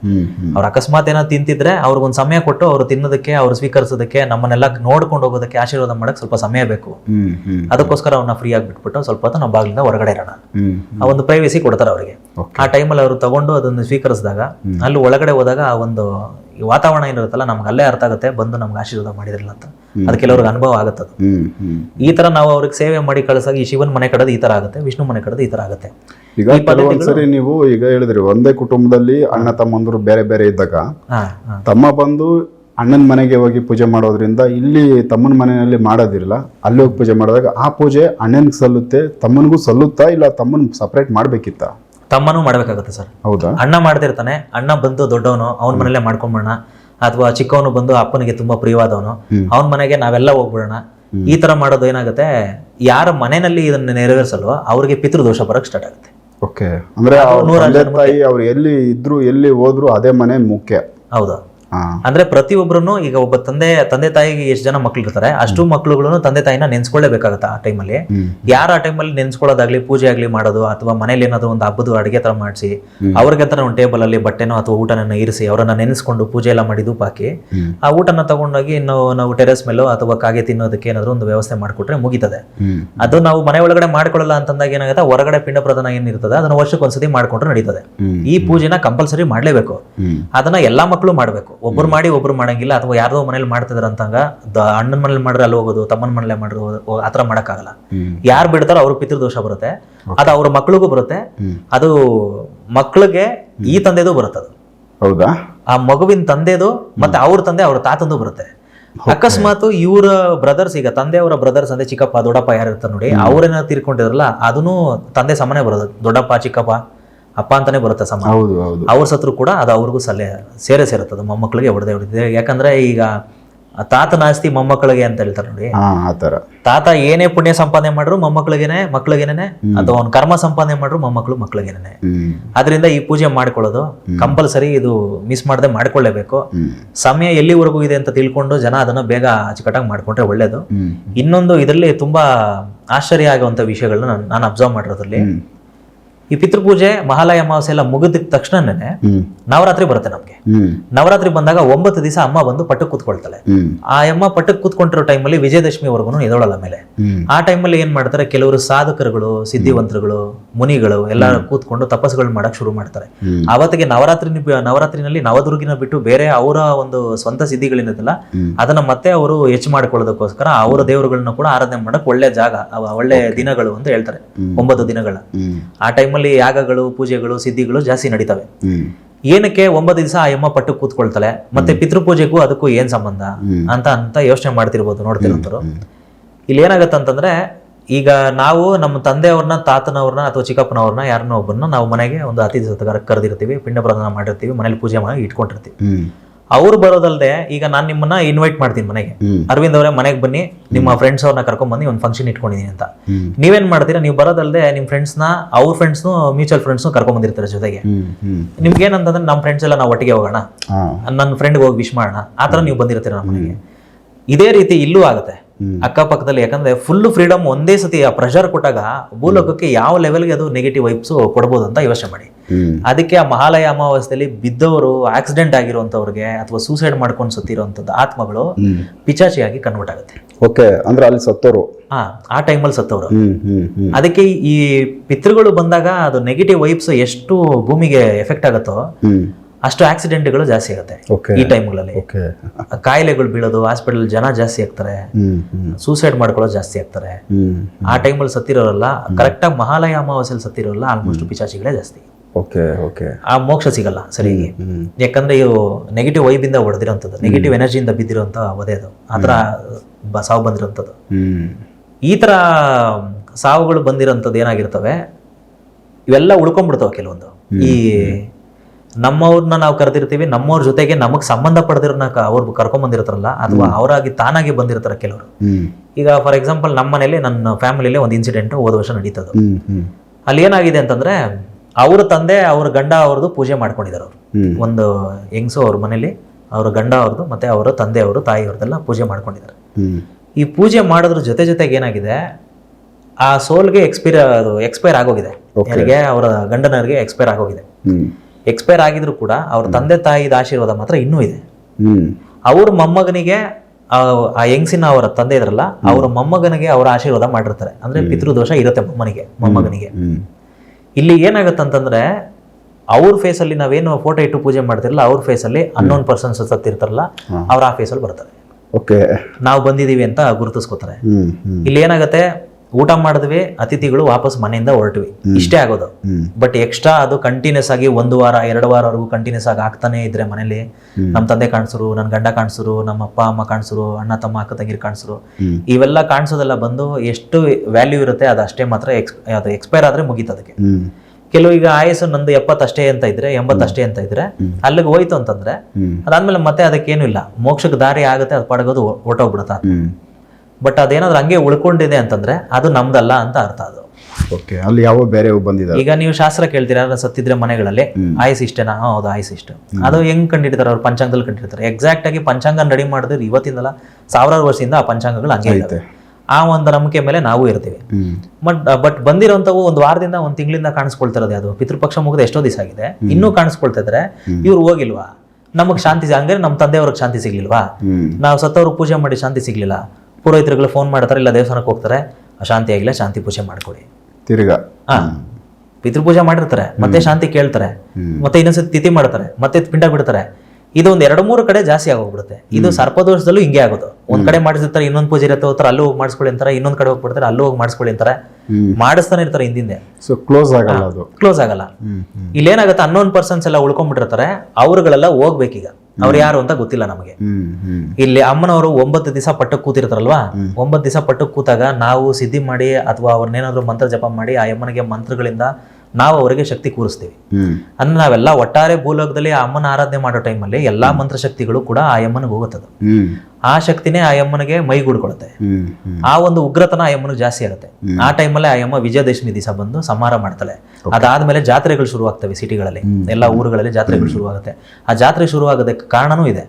ಅವ್ರು ಅಕಸ್ಮಾತ್ ಏನೋ ತಿಂತಿದ್ರೆ ಅವ್ರಿಗೊಂದು ಸಮಯ ಕೊಟ್ಟು ಅವ್ರು ತಿನ್ನೋದಕ್ಕೆ ಅವ್ರು ಸ್ವೀಕರಿಸೋದಕ್ಕೆ ನಮ್ಮನ್ನೆಲ್ಲ ನೋಡ್ಕೊಂಡು ಹೋಗೋದಕ್ಕೆ ಆಶೀರ್ವಾದ ಮಾಡಕ್ಕೆ ಸ್ವಲ್ಪ ಸಮಯ ಬೇಕು. ಅದಕ್ಕೋಸ್ಕರ ಅವನ್ನ ಫ್ರೀ ಆಗಿ ಬಿಟ್ಬಿಟ್ಟು ಸ್ವಲ್ಪ ಹೊತ್ತು ನಾವು ಬಾಗಿಲಿಂದ ಹೊರಗಡೆ ಇರೋಣ. ಆ ಒಂದು ಪ್ರೈವೇಸಿ ಕೊಡ್ತಾರೆ ಅವರಿಗೆ. ಆ ಟೈಮಲ್ಲಿ ಅವರು ತಗೊಂಡು ಅದನ್ನು ಸ್ವೀಕರಿಸಿದಾಗ ಅಲ್ಲಿ ಒಳಗಡೆ ಹೋದಾಗ ಆ ಒಂದು ಈ ವಾತಾವರಣ ಏನಿರುತ್ತಲ್ಲ ನಮ್ಗೆ ಅಲ್ಲೇ ಅರ್ಥ ಆಗುತ್ತೆ ಬಂದು ನಮ್ಗೆ ಆಶೀರ್ವಾದ ಮಾಡಿದ್ರಲ್ಲ ಅಂತ. ಅದು ಕೆಲವ್ರಿಗೆ ಅನುಭವ ಆಗುತ್ತೆ ಅದು. ಈ ತರ ನಾವು ಅವ್ರಿಗೆ ಸೇವೆ ಮಾಡಿ ಕಳಿಸಾಗ ಈ ಶಿವನ್ ಮನೆ ಕಡೆದು ಈ ತರ ಆಗುತ್ತೆ ವಿಷ್ಣು ಮನೆ ಕಡೋದು ಈ ತರ ಆಗುತ್ತೆ. ಈಗ ಸರಿ ನೀವು ಈಗ ಹೇಳಿದ್ರಿ ಒಂದೇ ಕುಟುಂಬದಲ್ಲಿ ಅಣ್ಣ ತಮ್ಮಂದ್ರು ಬೇರೆ ಬೇರೆ ಇದ್ದಾಗ ತಮ್ಮ ಬಂದು ಅಣ್ಣನ ಮನೆಗೆ ಹೋಗಿ ಪೂಜೆ ಮಾಡೋದ್ರಿಂದ ಇಲ್ಲಿ ತಮ್ಮನ ಮನೆಯಲ್ಲಿ ಮಾಡೋದಿಲ್ಲ ಅಲ್ಲಿ ಹೋಗಿ ಪೂಜೆ ಮಾಡಿದಾಗ ಆ ಪೂಜೆ ಅಣ್ಣನಿಗೆ ಸಲ್ಲುತ್ತೆ ತಮ್ಮನಿಗೂ ಸಲ್ಲುತ್ತಾ ಇಲ್ಲ ತಮ್ಮನ್ ಸಪ್ರೇಟ್ ಮಾಡ್ಬೇಕಿತ್ತ? ತಮ್ಮನೂ ಮಾಡಬೇಕಾಗುತ್ತೆ ಸರ್. ಹೌದಾ? ಅಣ್ಣ ಮಾಡ್ತಿರ್ತಾನೆ ಅಣ್ಣ ಬಂದು ದೊಡ್ಡವನು ಅವನ ಮನೇಲೆ ಮಾಡ್ಕೊಂಡ್ಬಿಡೋಣ ಅಥವಾ ಚಿಕ್ಕವನು ಬಂದು ಅಪ್ಪನಿಗೆ ತುಂಬಾ ಪ್ರಿಯವಾದವನು ಅವನ ಮನೆಗೆ ನಾವೆಲ್ಲ ಹೋಗ್ಬಿಡೋಣ. ಈ ತರ ಮಾಡೋದು ಏನಾಗುತ್ತೆ ಯಾರ ಮನೆಯಲ್ಲಿ ಇದನ್ನ ನೆರವೇರಿಸಲ್ವೋ ಅವ್ರಿಗೆ ಪಿತೃದೋಷ ಬರಕ್ ಸ್ಟಾರ್ಟ್ ಆಗುತ್ತೆ. ಓಕೆ ಅಂದ್ರೆ ಅವ್ರ ತಂದೆ ತಾಯಿ ಅವ್ರು ಎಲ್ಲಿ ಇದ್ರು ಎಲ್ಲಿ ಹೋದ್ರು ಅದೇ ಮನೆ ಮುಖ್ಯ. ಹೌದಾ. ಅಂದ್ರೆ ಪ್ರತಿಯೊಬ್ಬರು ಈಗ ಒಬ್ಬ ತಂದೆ ತಂದೆ ತಾಯಿಗೆ ಎಷ್ಟು ಜನ ಮಕ್ಳು ಇರ್ತಾರೆ ಅಷ್ಟು ಮಕ್ಳುಗಳು ತಂದೆ ತಾಯಿನ ನೆನ್ಸ್ಕೊಳ್ಳೇಬೇಕಾಗತ್ತೆ ಆ ಟೈಮಲ್ಲಿ. ಅಲ್ಲಿ ಯಾರು ಆ ಟೈಮಲ್ಲಿ ನೆನ್ಸ್ಕೊಳ್ಳೋದಾಗ್ಲಿ ಪೂಜೆ ಆಗ್ಲಿ ಮಾಡೋದು ಅಥವಾ ಮನೇಲಿ ಏನಾದ್ರು ಒಂದು ಹಬ್ಬದ ಅಡುಗೆ ತರ ಮಾಡಿಸಿ ಅವ್ರಿಗೆ ಅಂತ ಒಂದು ಟೇಬಲ್ ಅಲ್ಲಿ ಬಟ್ಟೆನೋ ಅಥವಾ ಊಟನ ಇರಿಸಿ ಅವರನ್ನ ನೆನೆಸ್ಕೊಂಡು ಪೂಜೆ ಎಲ್ಲ ಮಾಡಿ ಬಾಕಿ. ಆ ಊಟನ ತಗೊಂಡೋಗಿ ನಾವು ನಾವು ಟೆರೆಸ್ ಮೇಲೋ ಅಥವಾ ಕಾಗೆ ತಿನ್ನೋದಕ್ಕೆ ಏನಾದ್ರು ಒಂದು ವ್ಯವಸ್ಥೆ ಮಾಡಿಕೊಟ್ರೆ ಮುಗಿತದೆ. ಅದು ನಾವು ಮನೆ ಒಳಗಡೆ ಮಾಡ್ಕೊಳ್ಳಲ್ಲ ಅಂತಂದಾಗ ಏನಾಗುತ್ತೆ ಹೊರಗಡೆ ಪಿಂಡ ಪ್ರದಾನ ಏನಿರ್ತದೆ ಅದನ್ನ ವರ್ಷಕ್ಕೆ ಒಂದ್ಸತಿ ಮಾಡ್ಕೊಂಡ್ರೆ ನಡೀತದೆ. ಈ ಪೂಜೆನ ಕಂಪಲ್ಸರಿ ಮಾಡ್ಲೇಬೇಕು. ಅದನ್ನ ಎಲ್ಲಾ ಮಕ್ಕಳು ಮಾಡ್ಬೇಕು. ಒಬ್ರು ಮಾಡಿ ಒಬ್ರು ಮಾಡಂಗಿಲ್ಲ ಅಥವಾ ಯಾರ್ದೋ ಮನೇಲಿ ಮಾಡ್ತಿದಾರೆ ಅಂತಂಗ ಅಣ್ಣನ ಮನೇಲಿ ಮಾಡ್ರೆ ಅಲ್ಲಿ ಹೋಗೋದು ತಮ್ಮನ ಮನೇಲಿ ಮಾಡ್ರೆ ಆತರ ಮಾಡಕ್ಕಾಗಲ್ಲ. ಯಾರು ಬಿಡ್ತಾರೋ ಅವ್ರ ಪಿತೃದೋಷ ಬರುತ್ತೆ ಅದು ಅವ್ರ ಮಕ್ಳಿಗೂ ಬರುತ್ತೆ ಅದು ಮಕ್ಳಿಗೆ ಈ ತಂದೆದು ಬರುತ್ತೆ ಅದು ಹೌದಾ? ಆ ಮಗುವಿನ ತಂದೆದು ಮತ್ತೆ ಅವ್ರ ತಂದೆ ಅವ್ರ ತಾತಂದು ಬರುತ್ತೆ. ಅಕಸ್ಮಾತ್ ಇವ್ರ ಬ್ರದರ್ಸ್ ಈಗ ತಂದೆಯವರ ಬ್ರದರ್ಸ್ ಅಂದ್ರೆ ಚಿಕ್ಕಪ್ಪ ದೊಡ್ಡಪ್ಪ ಯಾರು ಇರ್ತಾರೆ ನೋಡಿ ಅವ್ರೇನ ತೀರ್ಕೊಂಡಿದ್ರಲ್ಲ ಅದನ್ನು ತಂದೆ ಸಮಾನೇ ಬರೋದು. ದೊಡ್ಡಪ್ಪ ಚಿಕ್ಕಪ್ಪ ಅಪ್ಪ ಅಂತಾನೆ ಬರುತ್ತೆ ಸಮ. ಹೌದು ಹೌದು. ಅವ್ರ ಸತ್ರು ಕೂಡ ಅದು ಅವ್ರಿಗೂ ಸಲ್ಲೇ ಸೇರೆ ಸೇರುತ್ತೆ ಅದು ಮೊಮ್ಮಕ್ಕಳಿಗೆ ಹೊಡೆದೇ ಹೊಡಿದೆ ಯಾಕಂದ್ರೆ ಈಗ ತಾತನ ಆಸ್ತಿ ಮೊಮ್ಮಕ್ಕಳಿಗೆ ಅಂತ ಹೇಳ್ತಾರೆ ನೋಡಿ. ಆತರ ತಾತ ಏನೇ ಪುಣ್ಯ ಸಂಪಾದನೆ ಮಾಡ್ರು ಮೊಮ್ಮಕ್ಕಳಿಗೆನೆ ಮಕ್ಕಳಿಗೆನೆ ಅಥವಾ ಅವ್ನ ಕರ್ಮ ಸಂಪಾದನೆ ಮಾಡ್ರು ಮೊಮ್ಮಕ್ಕಳು ಮಕ್ಕಳಿಗೆನೆ ಅದರಿಂದ ಈ ಪೂಜೆ ಮಾಡ್ಕೊಳ್ಳೋದು ಕಂಪಲ್ಸರಿ ಇದು ಮಿಸ್ ಮಾಡದೆ ಮಾಡ್ಕೊಳ್ಳೇಬೇಕು. ಸಮಯ ಎಲ್ಲಿವರೆಗೂ ಇದೆ ಅಂತ ತಿಳ್ಕೊಂಡು ಜನ ಅದನ್ನ ಬೇಗ ಅಚ್ಚುಕಟ್ಟಾಗಿ ಮಾಡ್ಕೊಂಡ್ರೆ ಒಳ್ಳೇದು. ಇನ್ನೊಂದು ಇದರಲ್ಲಿ ತುಂಬಾ ಆಶ್ಚರ್ಯ ಆಗುವಂತ ವಿಷಯಗಳನ್ನ ನಾನು ಅಬ್ಸರ್ವ್ ಮಾಡಿರೋದ್ರಲ್ಲಿ ಈ ಪಿತೃಪೂಜೆ ಮಹಾಲಯ ಅಮಾವಾಸ್ಯ ಎಲ್ಲ ಮುಗಿದ ತಕ್ಷಣನೇ ನವರಾತ್ರಿ ಬರುತ್ತೆ ನಮ್ಗೆ. ನವರಾತ್ರಿ ಬಂದಾಗ ಒಂಬತ್ತು ದಿವಸ ಅಮ್ಮ ಬಂದು ಪಟ್ಟಕ್ಕೆ ಕೂತ್ಕೊಳ್ತಾಳೆ. ಆ ಅಮ್ಮ ಪಟ್ಟಕ್ಕೆ ಕೂತ್ಕೊಂಡಿರೋ ಟೈಮಲ್ಲಿ ವಿಜಯದಶಮಿವರೆಗೂ ಎದೊಳಲ್ಲ ಮೇಲೆ ಆ ಟೈಮಲ್ಲಿ ಏನ್ ಮಾಡ್ತಾರೆ ಕೆಲವರು ಸಾಧಕರುಗಳು ಸಿದ್ಧಿವಂತರುಗಳು ಮುನಿಗಳು ಎಲ್ಲ ಕೂತ್ಕೊಂಡು ತಪಸ್ಸುಗಳು ಮಾಡಕ್ ಶುರು ಮಾಡ್ತಾರೆ. ಅವತ್ತಿಗೆ ನವರಾತ್ರಿ ನವರಾತ್ರಿನಲ್ಲಿ ನವದುರ್ಗಿನ ಬಿಟ್ಟು ಬೇರೆ ಅವರ ಒಂದು ಸ್ವಂತ ಸಿದ್ಧಿಗಳೇನಿದೆಲ್ಲ ಹ್ಮ್. ಅದನ್ನ ಮತ್ತೆ ಅವರು ಹೆಚ್ಚು ಮಾಡ್ಕೊಳ್ಳೋದಕ್ಕೋಸ್ಕರ ಅವರ ದೇವರುಗಳನ್ನ ಕೂಡ ಆರಾಧನೆ ಮಾಡಕ್ ಒಳ್ಳೆ ಜಾಗ ಒಳ್ಳೆ ದಿನಗಳು ಅಂತ ಹೇಳ್ತಾರೆ. ಒಂಬತ್ತು ದಿನಗಳ. ಆ ಟೈಮಲ್ಲಿ ಯಾಗಗಳು ಪೂಜೆಗಳು ಸಿದ್ಧಿಗಳು ಜಾಸ್ತಿ ನಡೀತವೆ. ಏನಕ್ಕೆ ಒಂಬತ್ತು ದಿವಸ ಆ ಯಮ್ಮ ಪಟ್ಟು ಕೂತ್ಕೊಳ್ತಾಳೆ ಮತ್ತೆ ಪಿತೃಪೂಜೆಗೂ ಅದಕ್ಕೂ ಏನ್ ಸಂಬಂಧ? ಅಂತ ಅಂತ ಯೋಚನೆ ಮಾಡ್ತಿರ್ಬೋದು ನೋಡ್ತಿರೋಂಥವ್ರು. ಇಲ್ಲಿ ಏನಾಗತ್ತೆ ಅಂತಂದ್ರೆ ಈಗ ನಾವು ನಮ್ಮ ತಂದೆಯವ್ರನ್ನ ತಾತನವ್ರನ್ನ ಅಥವಾ ಚಿಕ್ಕಪ್ಪನವ್ರನ್ನ ಯಾರನ್ನೋ ಒಬ್ಬರನ್ನ ನಾವು ಮನೆಗೆ ಒಂದು ಅತಿಥಿ ಸತ್ಕಾರ ಕರೆದಿರ್ತೀವಿ ಪಿಂಡ ಪ್ರದಾನ ಮಾಡಿರ್ತೀವಿ ಮನೇಲಿ ಪೂಜೆ ಮಾಡಿ ಇಟ್ಕೊಂಡಿರ್ತೀವಿ. ಅವ್ರು ಬರೋದಲ್ದೆ ಈಗ ನಾನು ನಿಮ್ಮನ್ನ ಇನ್ವೈಟ್ ಮಾಡ್ತೀನಿ ಮನೆಗೆ. ಅರವಿಂದ್ ಅವರೇ ಮನೆಗೆ ಬನ್ನಿ ನಿಮ್ಮ ಫ್ರೆಂಡ್ಸ್ ಅವ್ರನ್ನ ಕರ್ಕೊಂಡ್ ಬನ್ನಿ ಒಂದು ಫಂಕ್ಷನ್ ಇಟ್ಕೊಂಡಿದ್ದೀನಿ ಅಂತ. ನೀವೇನ್ ಮಾಡ್ತೀರಾ? ನೀವು ಬರೋದಲ್ದೆ ನಿಮ್ಮ ಫ್ರೆಂಡ್ಸ್ನ ಅವ್ರ ಫ್ರೆಂಡ್ಸ್ನು ಮ್ಯೂಚುವಲ್ ಫ್ರೆಂಡ್ಸ್ನು ಕರ್ಕೊಂಡ್ ಬಂದಿರ್ತಾರೆ ಜೊತೆಗೆ. ನಿಮ್ಗೆ ಏನಂತಂದ್ರೆ ನಮ್ಮ ಫ್ರೆಂಡ್ಸ್ ಎಲ್ಲ ನಾವು ಒಟ್ಟಿಗೆ ಹೋಗೋಣ. ನನ್ನ ಫ್ರೆಂಡ್ಗೆ ಹೋಗಿ ವಿಶ್ ಮಾಡೋಣ. ಆ ಥರ ನೀವು ಬಂದಿರ್ತೀರ ನಮ್ಮ ಮನೆಗೆ. ಇದೇ ರೀತಿ ಇಲ್ಲೂ ಆಗುತ್ತೆ. ಅಕ್ಕಪಕ್ಕದಲ್ಲಿ. ಯಾಕಂದ್ರೆ ಫುಲ್ ಫ್ರೀಡಮ್ ಒಂದೇ ಸತಿ ಆ ಪ್ರೆಷರ್ ಕೊಟ್ಟಾಗ ಭೂಲೋಕಕ್ಕೆ ಯಾವ ಲೆವೆಲ್ಗೆ ಅದು ನೆಗೆಟಿವ್ ವೈಬ್ಸ್ ಕೊಡ್ಬೋದು ಅಂತ ಯೋಚನೆ ಮಾಡಿ. ಅದಕ್ಕೆ ಆ ಮಹಾಲಯ ಅಮಾವಾಸ್ಯದಲ್ಲಿ ಬಿದ್ದವರು ಆಕ್ಸಿಡೆಂಟ್ ಆಗಿರುವಂತವ್ರಿಗೆ ಅಥವಾ ಸೂಸೈಡ್ ಮಾಡ್ಕೊಂಡು ಸತ್ತಿರುವಂತದ್ದು ಆತ್ಮಗಳು ಪಿಚಾಚಿಯಾಗಿ ಕನ್ವರ್ಟ್ ಆಗುತ್ತೆ. ಓಕೆ ಅಂದ್ರೆ ಅಲ್ಲಿ ಸತ್ತವರು ಹಾ ಆ ಟೈಮಲ್ಲಿ ಸತ್ತವರು. ಅದಕ್ಕೆ ಈ ಪಿತೃಗಳು ಬಂದಾಗ ಅದು ನೆಗೆಟಿವ್ ವೈಬ್ಸ್ ಎಷ್ಟು ಭೂಮಿಗೆ ಎಫೆಕ್ಟ್ ಆಗುತ್ತೋ ಅಷ್ಟು ಆಕ್ಸಿಡೆಂಟ್ಗಳು ಜಾಸ್ತಿ ಆಗುತ್ತೆ ಈ ಟೈಮ್ಗಳಲ್ಲಿ ಕಾಯಿಲೆಗಳು ಬೀಳೋದು ಹಾಸ್ಪಿಟಲ್ ಜನ ಜಾಸ್ತಿ ಆಗ್ತಾರೆ. ಸೂಸೈಡ್ ಮಾಡ್ಕೊಳ್ಳೋದು ಜಾಸ್ತಿ ಆಗ್ತಾರೆ. ಆ ಟೈಮಲ್ಲಿ ಸತ್ತಿರೋರಲ್ಲ ಕರೆಕ್ಟಾಗಿ ಮಹಾಲಯ ಅಮಾವಾಸ್ಯಲ್ಲಿ ಸತ್ತಿರೋಲ್ಲ ಆಲ್ಮೋಸ್ಟ್ ಪಿಚಾಚಿಗಳೇ ಜಾಸ್ತಿ. ಆ ಮೋಕ್ಷ ಸಿಗಲ್ಲ ಸರಿಯಾಗಿ. ಯಾಕಂದ್ರೆ ಇವು ನೆಗೆಟಿವ್ ವೈಬಿಂದ ಹೊಡೆದಿರೋಂಥದ್ದು ನೆಗೆಟಿವ್ ಎನರ್ಜಿಯಿಂದ ಬಿದ್ದಿರೋಂಥ ವಧೆ ಅದು. ಆ ಥರ ಬ- ಸಾವು ಬಂದಿರೋಂಥದ್ದು. ಈ ಥರ ಸಾವುಗಳು ಬಂದಿರೋಂಥದ್ದು ಏನಾಗಿರ್ತವೆ? ಇವೆಲ್ಲ ಉಳ್ಕೊಂಡ್ಬಿಡ್ತವೆ ಕೆಲವೊಂದು. ಈ ನಮ್ಮವ್ರನ್ನ ನಾವು ಕರೆದಿರ್ತೀವಿ ನಮ್ಮವ್ರ ಜೊತೆಗೆ ನಮಗ್ ಸಂಬಂಧ ಪಡೆದಿರೋನ ಅವ್ರು ಕರ್ಕೊಂಬಂದಿರ್ತಾರಲ್ಲ ಅಥವಾ ಅವರಾಗಿ ತಾನಾಗಿ ಬಂದಿರ್ತಾರೆ ಕೆಲವರು. ಈಗ ಫಾರ್ ಎಕ್ಸಾಂಪಲ್ ನಮ್ಮ ಮನೇಲಿ ನನ್ನ ಫ್ಯಾಮಿಲಿಲಿ ಒಂದು ಇನ್ಸಿಡೆಂಟ್ ಹೋದ ವರ್ಷ ನಡೀತದ. ಅಲ್ಲಿ ಏನಾಗಿದೆ ಅಂತಂದ್ರೆ ಅವ್ರ ತಂದೆ ಅವ್ರ ಗಂಡ ಅವ್ರದ್ದು ಪೂಜೆ ಮಾಡ್ಕೊಂಡಿದ್ದಾರೆ ಅವರು. ಒಂದು ಹೆಂಗಸು ಅವ್ರ ಮನೇಲಿ ಅವ್ರ ಗಂಡ ಅವ್ರದ್ದು ಮತ್ತೆ ಅವರ ತಂದೆ ಅವರು ತಾಯಿ ಅವ್ರದ್ದೆಲ್ಲ ಪೂಜೆ ಮಾಡ್ಕೊಂಡಿದ್ದಾರೆ. ಈ ಪೂಜೆ ಮಾಡೋದ್ರ ಜೊತೆ ಜೊತೆಗೆ ಏನಾಗಿದೆ ಆ ಸೋಲ್ಗೆ ಎಕ್ಸ್ಪೈರ್ ಅದು ಎಕ್ಸ್ಪೈರ್ ಆಗೋಗಿದೆ. ಅವರ ಗಂಡನವ್ರಿಗೆ ಎಕ್ಸ್ಪೈರ್ ಆಗೋಗಿದೆ. ಎಕ್ಸ್ಪೈರ್ ಆಗಿದ್ರು ಕೂಡ ಅವ್ರ ತಂದೆ ತಾಯಿದ ಆಶೀರ್ವಾದ ಮಾತ್ರ ಇನ್ನೂ ಇದೆ. ಅವ್ರ ಮೊಮ್ಮಗನಿಗೆ ಆ ಹೆಂಗಸಿನ ಅವರ ತಂದೆ ಇದ್ರಲ್ಲ ಅವ್ರ ಮೊಮ್ಮಗನಿಗೆ ಅವರ ಆಶೀರ್ವಾದ ಮಾಡಿರ್ತಾರೆ. ಅಂದ್ರೆ ಪಿತೃದೋಷ ಇರುತ್ತೆ ಮೊಮ್ಮನಿಗೆ ಮೊಮ್ಮಗನಿಗೆ. ಇಲ್ಲಿ ಇಲ್ಲಿ ಏನಾಗುತ್ತಂತಂದ್ರೆ ಅವ್ರ ಫೇಸಲ್ಲಿ ನಾವೇನು ಫೋಟೋ ಇಟ್ಟು ಪೂಜೆ ಮಾಡ್ತಿರಲ್ಲ ಅವ್ರ ಅಲ್ಲಿ ಅನ್ನೋನ್ ಪರ್ಸನ್ಸ್ ಸತ್ತಿರ್ತಾರಲ್ಲ ಅವ್ರ ಆ ಫೇಸಲ್ಲಿ ಬರ್ತಾರೆ ಓಕೆ. ನಾವು ಬಂದಿದೀವಿ ಅಂತ ಗುರುತಿಸ್ಕೋತಾರೆ. ಇಲ್ಲಿ ಏನಾಗುತ್ತೆ ಊಟ ಮಾಡಿದ್ವಿ ಅತಿಥಿಗಳು ವಾಪಸ್ ಮನೆಯಿಂದ ಹೊರಟ್ವಿ. ಇಷ್ಟೇ ಆಗೋದು. ಬಟ್ ಎಕ್ಸ್ಟ್ರಾ ಅದು ಕಂಟಿನ್ಯೂಸ್ ಆಗಿ ಒಂದು ವಾರ ಎರಡು ವಾರವರೆಗೂ ಕಂಟಿನ್ಯೂಸ್ ಆಗಿ ಆಗ್ತಾನೆ ಇದ್ರೆ ಮನೇಲಿ ನಮ್ಮ ತಂದೆ ಕಾಣಿಸ್ರು ನನ್ನ ಗಂಡ ಕಾಣಿಸ್ರು ನಮ್ಮ ಅಪ್ಪ ಅಮ್ಮ ಕಾಣಿಸ್ರು ಅಣ್ಣ ತಮ್ಮ ಅಕ್ಕ ತಂಗಿರು ಕಾಣಿಸ್ರು. ಇವೆಲ್ಲ ಕಾಣಿಸೋದೆಲ್ಲ ಬಂದು ಎಷ್ಟು ವ್ಯಾಲ್ಯೂ ಇರುತ್ತೆ ಅದು ಅಷ್ಟೇ ಮಾತ್ರ ಎಕ್ಸ್ ಅದು ಎಕ್ಸ್ಪೈರ್ ಆದ್ರೆ ಮುಗೀತು ಅದಕ್ಕೆ. ಹ್ಮ್. ಕೆಲವು ಈಗ ಆಯಸ್ಸು ನಂದು ಎಪ್ಪತ್ತಷ್ಟೇ ಅಂತ ಇದ್ರೆ ಎಂಬತ್ತಷ್ಟೇ ಅಂತ ಇದ್ರೆ ಅಲ್ಲಿಗೆ ಹೋಯ್ತು ಅಂತಂದ್ರೆ ಅದಾದ್ಮೇಲೆ ಮತ್ತೆ ಅದಕ್ಕೇನು ಇಲ್ಲ. ಮೋಕ್ಷಕ್ಕೆ ದಾರಿ ಆಗುತ್ತೆ ಅದು ಪಡಗೋದು ಹೊಟ್ಟೋಗ್ಬಿಡುತ್ತೆ ಬಟ್ ಅದೇನಾದ್ರೂ ಹಂಗೆ ಉಳ್ಕೊಂಡಿದೆ ಅಂತಂದ್ರೆ ಅದು ನಮ್ದಲ್ಲ ಅಂತ ಅರ್ಥ ಅದು. ಓಕೆ ಅಲ್ಲಿ ಯಾವ ಬೇರೆ ಬಂದಿದ್ದಾರೆ. ಈಗ ನೀವು ಶಾಸ್ತ್ರ ಕೇಳ್ತೀರಾ ಸತ್ತಿದ್ರೆ ಮನೆಗಳಲ್ಲಿ ಆಯಸ್ ಇಷ್ಟೇನಾ ಹೌದು ಆಯಸ್ ಇಷ್ಟು ಅದು ಹೆಂಗ್ ಕಂಡಿಡ್ತಾರೆ ಅವ್ರು ಪಂಚಾಂಗದಲ್ಲಿ ಕಂಡಿರ್ತಾರೆ ಎಕ್ಸಾಕ್ಟ್ ಆಗಿ ಪಂಚಾಂಗ ರೆಡಿ ಮಾಡಿದ್ರೆ ಇವತ್ತಿಂದಲ್ಲ ಸಾವಿರಾರು ವರ್ಷದಿಂದ ಆ ಪಂಚಾಂಗಗಳು ಹಂಗೆ ಇರ್ತವೆ ಆ ಒಂದು ನಂಬಿಕೆ ಮೇಲೆ ನಾವು ಇರ್ತೀವಿ. ಬಟ್ ಬಟ್ ಬಂದಿರೋಂಥವು ಒಂದು ವಾರದಿಂದ ಒಂದು ತಿಂಗಳಿಂದ ಕಾಣಿಸ್ಕೊಳ್ತಿರೋದು ಅದು ಪಿತೃಪಕ್ಷ ಮುಗಿದ ಎಷ್ಟೋ ದಿವಸ ಆಗಿದೆ. ಇನ್ನೂ ಕಾಣಿಸ್ಕೊಳ್ತಾ ಇದ್ರೆ ಇವ್ರು ಹೋಗಿಲ್ವಾ? ನಮಗೆ ಶಾಂತಿ ಹಂಗಾರೆ ನಮ್ಮ ತಂದೆಯವ್ರಿಗೆ ಶಾಂತಿ ಸಿಗ್ಲಿಲ್ವಾ? ನಾವು ಸತ್ತವ್ರಿಗೆ ಪೂಜೆ ಮಾಡಿ ಶಾಂತಿ ಸಿಗ್ಲಿಲ್ಲ. ಪುರೋಹಿತರುಗಳು ಫೋನ್ ಮಾಡ್ತಾರೆ ಇಲ್ಲ ದೇವಸ್ಥಾನಕ್ಕೆ ಹೋಗ್ತಾರೆ ಶಾಂತಿ ಆಗಿಲ್ಲ ಶಾಂತಿ ಪೂಜೆ ಮಾಡ್ಕೊಡಿ. ತಿರ್ಗಾ. ಹಾ ಪಿತೃಪೂಜೆ ಮಾಡಿರ್ತಾರೆ ಮತ್ತೆ ಶಾಂತಿ ಕೇಳ್ತಾರೆ ಮತ್ತೆ ಇನ್ನೊಂದ್ಸತಿ ತಿಥಿ ಮಾಡ್ತಾರೆ ಮತ್ತೆ ಪಿಂಡ ಬಿಡ್ತಾರೆ. ಇದು ಒಂದ್ ಎರಡು ಮೂರು ಕಡೆ ಜಾಸ್ತಿ ಆಗೋಗ್ಬಿಡುತ್ತೆ. ಇದು ಸರ್ಪದೋಷದಲ್ಲೂ ಹಿಂಗೆ ಆಗೋದು. ಒಂದ್ ಕಡೆ ಮಾಡಿಸಿರ್ತಾರೆ ಇನ್ನೊಂದ್ ಪೂಜೆ ಇರುತ್ತೆ ಹೋಗ್ತಾರೆ ಅಲ್ಲೂ ಹೋಗಿ ಮಾಡಿಸ್ಕೊಳ್ಳಿ ಅಂತಾರೆ ಇನ್ನೊಂದ್ ಕಡೆ ಹೋಗ್ಬಿಡ್ತಾರೆ ಅಲ್ಲೂ ಹೋಗಿ ಮಾಡಿಸ್ಕೊಳ್ಳಿ ಅಂತಾರೆ. ಮಾಡಿಸ್ತಾನೆ ಇರ್ತಾರೆ ಹಿಂದಿಂದೆ. ಸೊ ಕ್ಲೋಸ್ ಆಗಲ್ಲ ಅದು. ಕ್ಲೋಸ್ ಆಗಲ್ಲ. ಇಲ್ಲಿ ಏನಾಗುತ್ತೆ ಇಲ್ಲೇನಾಗುತ್ತೆ ಅನ್ನೋನ್ ಪರ್ಸನ್ಸ್ ಎಲ್ಲ ಉಳ್ಕೊಂಡ್ಬಿಟ್ಟಿರ್ತಾರೆ ಅವ್ರುಗಳೆಲ್ಲ ಹೋಗ್ಬೇಕೀಗ. ಅವ್ರು ಯಾರು ಅಂತ ಗೊತ್ತಿಲ್ಲ ನಮಗೆ. ಇಲ್ಲಿ ಅಮ್ಮನವರು ಒಂಬತ್ತು ದಿವಸ ಪಟ್ಟಕ್ಕೆ ಕೂತಿರ್ತಾರಲ್ವಾ? ಒಂಬತ್ತು ದಿವಸ ಪಟ್ಟಕ್ಕೆ ಕೂತಾಗ ನಾವು ಸಿದ್ಧಿ ಮಾಡಿ ಅಥವಾ ಅವ್ರನ್ನೇನಾದ್ರೂ ಮಂತ್ರ ಜಪ ಮಾಡಿ ಆ ಅಮ್ಮನಿಗೆ ಮಂತ್ರಗಳಿಂದ ನಾವು ಅವರಿಗೆ ಶಕ್ತಿ ಕೂರಿಸ್ತೀವಿ. ಅಂದ್ರೆ ನಾವೆಲ್ಲ ಒಟ್ಟಾರೆ ಭೂಲೋಕದಲ್ಲಿ ಆ ಅಮ್ಮನ ಆರಾಧನೆ ಮಾಡೋ ಟೈಮಲ್ಲಿ ಎಲ್ಲಾ ಮಂತ್ರಶಕ್ತಿಗಳು ಕೂಡ ಆ ಅಮ್ಮನಿಗೆ ಹೋಗುತ್ತದೆ. ಆ ಶಕ್ತಿನೇ ಆ ಅಮ್ಮನಿಗೆ ಮೈಗೂಡ್ಕೊಳುತ್ತೆ. ಆ ಒಂದು ಉಗ್ರತನ ಆ ಯಮ್ಮನಿಗೆ ಜಾಸ್ತಿ ಆಗುತ್ತೆ. ಆ ಟೈಮಲ್ಲೇ ಆ ಯಮ್ಮ ವಿಜಯದಶಮಿ ದಿವಸ ಬಂದು ಸಂಹಾರ ಮಾಡ್ತಾಳೆ. ಅದಾದ್ಮೇಲೆ ಜಾತ್ರೆಗಳು ಶುರುವಾಗ್ತವೆ ಸಿಟಿಗಳಲ್ಲಿ. ಎಲ್ಲ ಊರುಗಳಲ್ಲಿ ಜಾತ್ರೆಗಳು ಶುರುವಾಗುತ್ತೆ. ಆ ಜಾತ್ರೆ ಶುರುವಾಗೋದಕ್ಕೆ ಕಾರಣನೂ ಇದೆ.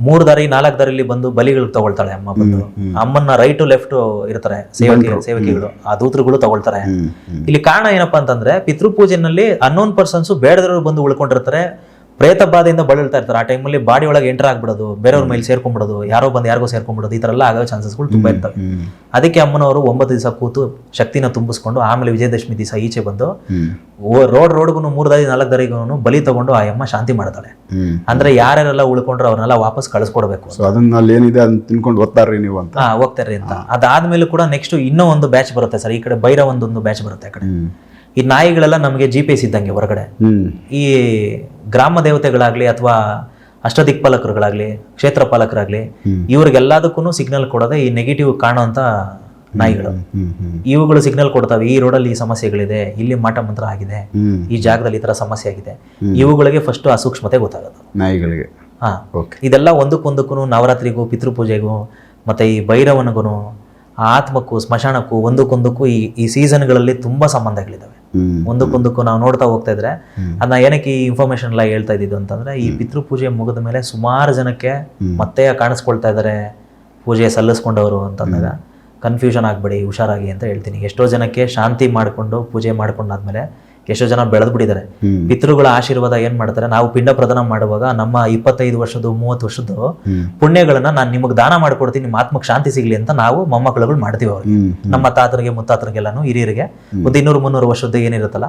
ಮೂರು ದಾರಿ ನಾಲ್ಕು ದಾರಿಲಿ ಬಂದು ಬಲಿಗಳು ತಗೊಳ್ತಾಳೆ ಅಮ್ಮ ಬಂದು. ಅಮ್ಮನ ರೈಟ್ ಲೆಫ್ಟ್ ಇರ್ತಾರೆ ಸೇವಕಿ ಸೇವಕಿಗಳು. ಆ ದೂತರುಗಳು ತಗೊಳ್ತಾರೆ. ಇಲ್ಲಿ ಕಾರಣ ಏನಪ್ಪಾ ಅಂತಂದ್ರೆ ಪಿತೃಪೂಜೆನಲ್ಲಿ ಅನ್ನೋನ್ ಪರ್ಸನ್ಸ್ ಬೇಡದವರು ಬಂದು ಉಳ್ಕೊಂಡಿರ್ತಾರೆ. ಪ್ರೇತ ಬಾಧೆಯಿಂದ ಬಳಲ್ತಾ ಇರ್ತಾರೆ. ಆ ಟೈಮಲ್ಲಿ ಬಾಡಿ ಒಳಗೆ ಎಂಟರ್ ಆಗ್ಬಿಡೋದು ಬೇರೆಯವ್ರ ಮೇಲೆ ಸೇರ್ಕೊಂಡ್ಬಿಡೋದು ಯಾರೋ ಬಂದು ಯಾರಿಗೋ ಸೇರ್ಕೊಂಡ್ಬಿಡೋದು ಈ ಥರ ಎಲ್ಲ ಆಗೋ ಚಾನ್ಸಸ್ಗಳು ತುಂಬ ಇರ್ತವೆ. ಅದಕ್ಕೆ ಅಮ್ಮನವರು ಒಂಬತ್ತು ದಿವಸ ಕೂತು ಶಕ್ತಿನ ತುಂಬಿಸ್ಕೊಂಡು ಆಮೇಲೆ ವಿಜಯದಶಮಿ ದಿವಸ ಈಚೆ ಬಂದು ರೋಡ್ ರೋಡ್ಗೂ ಮೂರು ದಾರಿ ನಾಲ್ಕು ದಾರಿಗೂ ಬಲಿ ತಗೊಂಡು ಆ ಅಮ್ಮ ಶಾಂತಿ ಮಾಡ್ತಾಳೆ. ಅಂದ್ರೆ ಯಾರ್ಯಾರೆಲ್ಲ ಉಳ್ಕೊಂಡ್ರೆ ಅವ್ರನ್ನೆಲ್ಲ ವಾಪಸ್ ಕಳಿಸ್ಕೊಡ್ಬೇಕು ಏನಿದೆ ಅದನ್ನ ತಿನ್ಕೊಂಡು ಓದ್ತಾರ್ರಿ ನೀವು ಅಂತ. ಹೋಗ್ತಾರೆ ಹೋಗ್ತಾರ್ರಿ ಅಂತ. ಅದಾದ್ಮೇಲೆ ಕೂಡ ನೆಕ್ಸ್ಟ್ ಇನ್ನೂ ಒಂದು ಬ್ಯಾಚ್ ಬರುತ್ತೆ ಸರ್. ಈ ಕಡೆ ಬೈರ ಒಂದೊಂದು ಬ್ಯಾಚ್ ಬರುತ್ತೆ ಆ ಕಡೆ. ಈ ನಾಯಿಗಳೆಲ್ಲ ನಮಗೆ ಜಿ ಪಿ ಎಸ್ ಇದ್ದಂಗೆ ಹೊರಗಡೆ. ಈ ಗ್ರಾಮ ದೇವತೆಗಳಾಗ್ಲಿ ಅಥವಾ ಅಷ್ಟದಿಕ್ಪಾಲಕರುಗಳಾಗ್ಲಿ ಕ್ಷೇತ್ರ ಪಾಲಕರಾಗ್ಲಿ ಇವ್ರಿಗೆಲ್ಲದಕ್ಕೂ ಸಿಗ್ನಲ್ ಕೊಡೋದೆ ಈ ನೆಗೆಟಿವ್ ಕಾಣುವಂತ ನಾಯಿಗಳು. ಇವುಗಳು ಸಿಗ್ನಲ್ ಕೊಡ್ತಾವೆ ಈ ರೋಡಲ್ಲಿ ಈ ಸಮಸ್ಯೆಗಳಿದೆ ಇಲ್ಲಿ ಮಾಟ ಮಂತ್ರ ಆಗಿದೆ ಈ ಜಾಗದಲ್ಲಿ ಈ ತರ ಸಮಸ್ಯೆ ಆಗಿದೆ. ಇವುಗಳಿಗೆ ಫಸ್ಟ್ ಅಸೂಕ್ಷ್ಮತೆ ಸೂಕ್ಷ್ಮತೆ ಗೊತ್ತಾಗೋದು ನಾಯಿಗಳಿಗೆ. ಹಾ. ಇದೆಲ್ಲ ಒಂದಕ್ಕೊಂದಕ್ಕೂ ನವರಾತ್ರಿಗೂ ಪಿತೃಪೂಜೆಗೂ ಮತ್ತೆ ಈ ಭೈರವನಿಗೂ ಆತ್ಮಕ್ಕೂ ಸ್ಮಶಾನಕ್ಕೂ ಒಂದಕ್ಕೊಂದಕ್ಕೂ ಈ ಈ ಸೀಸನ್ಗಳಲ್ಲಿ ತುಂಬಾ ಸಂಬಂಧಗಳಿದಾವೆ ಒಂದಕ್ಕೊಂದಕ್ಕೂ ನಾವು ನೋಡ್ತಾ ಹೋಗ್ತಾ ಇದ್ರೆ ಅದನ್ನ ಏನಕ್ಕೆ ಈ ಇನ್ಫಾರ್ಮೇಶನ್ ಎಲ್ಲ ಹೇಳ್ತಾ ಇದ್ದಿದ್ದು ಅಂತಂದ್ರೆ ಈ ಪಿತೃಪೂಜೆ ಮುಗಿದ ಮೇಲೆ ಸುಮಾರು ಜನಕ್ಕೆ ಮತ್ತೆ ಕಾಣಿಸ್ಕೊಳ್ತಾ ಇದ್ದಾರೆ ಪೂಜೆ ಸಲ್ಲಿಸ್ಕೊಂಡವರು ಅಂತಂದಾಗ. ಕನ್ಫ್ಯೂಷನ್ ಆಗ್ಬೇಡಿ ಹುಷಾರಾಗಿ ಅಂತ ಹೇಳ್ತೀನಿ. ಎಷ್ಟೋ ಜನಕ್ಕೆ ಶಾಂತಿ ಮಾಡಿಕೊಂಡು ಪೂಜೆ ಮಾಡ್ಕೊಂಡಾದ್ಮೇಲೆ ಎಷ್ಟೋ ಜನ ಬೆಳೆದು ಬಿಟ್ಟಿದ್ದಾರೆ. ಪಿತೃಗಳ ಆಶೀರ್ವಾದ ಏನ್ ಮಾಡ್ತಾರೆ? ನಾವು ಪಿಂಡ ಪ್ರದಾನ ಮಾಡುವಾಗ ನಮ್ಮ ಇಪ್ಪತ್ತೈದು ವರ್ಷದ ಮೂವತ್ತು ವರ್ಷದ್ದು ಹ್ಮ್. ಪುಣ್ಯಗಳನ್ನ ನಾನು ನಿಮಗೆ ದಾನ ಮಾಡ್ಕೊಡ್ತೀನಿ ನಿಮ್ಮ ಆತ್ಮಕ್ಕೆ ಶಾಂತಿ ಸಿಗ್ಲಿ ಅಂತ ನಾವು ಮೊಮ್ಮಕ್ಕಳುಗಳು ಮಾಡ್ತೀವಿ ಅವ್ರಿಗೆ. ನಮ್ಮ ತಾತನಿಗೆ ಮುತ್ತಾತನಿಗೆಲ್ಲಾನು ಹಿರಿಯರಿಗೆ. ಒಂದು ಇನ್ನೂರು ಮುನ್ನೂರು ವರ್ಷದ್ದು ಏನಿರುತ್ತಲ್ಲ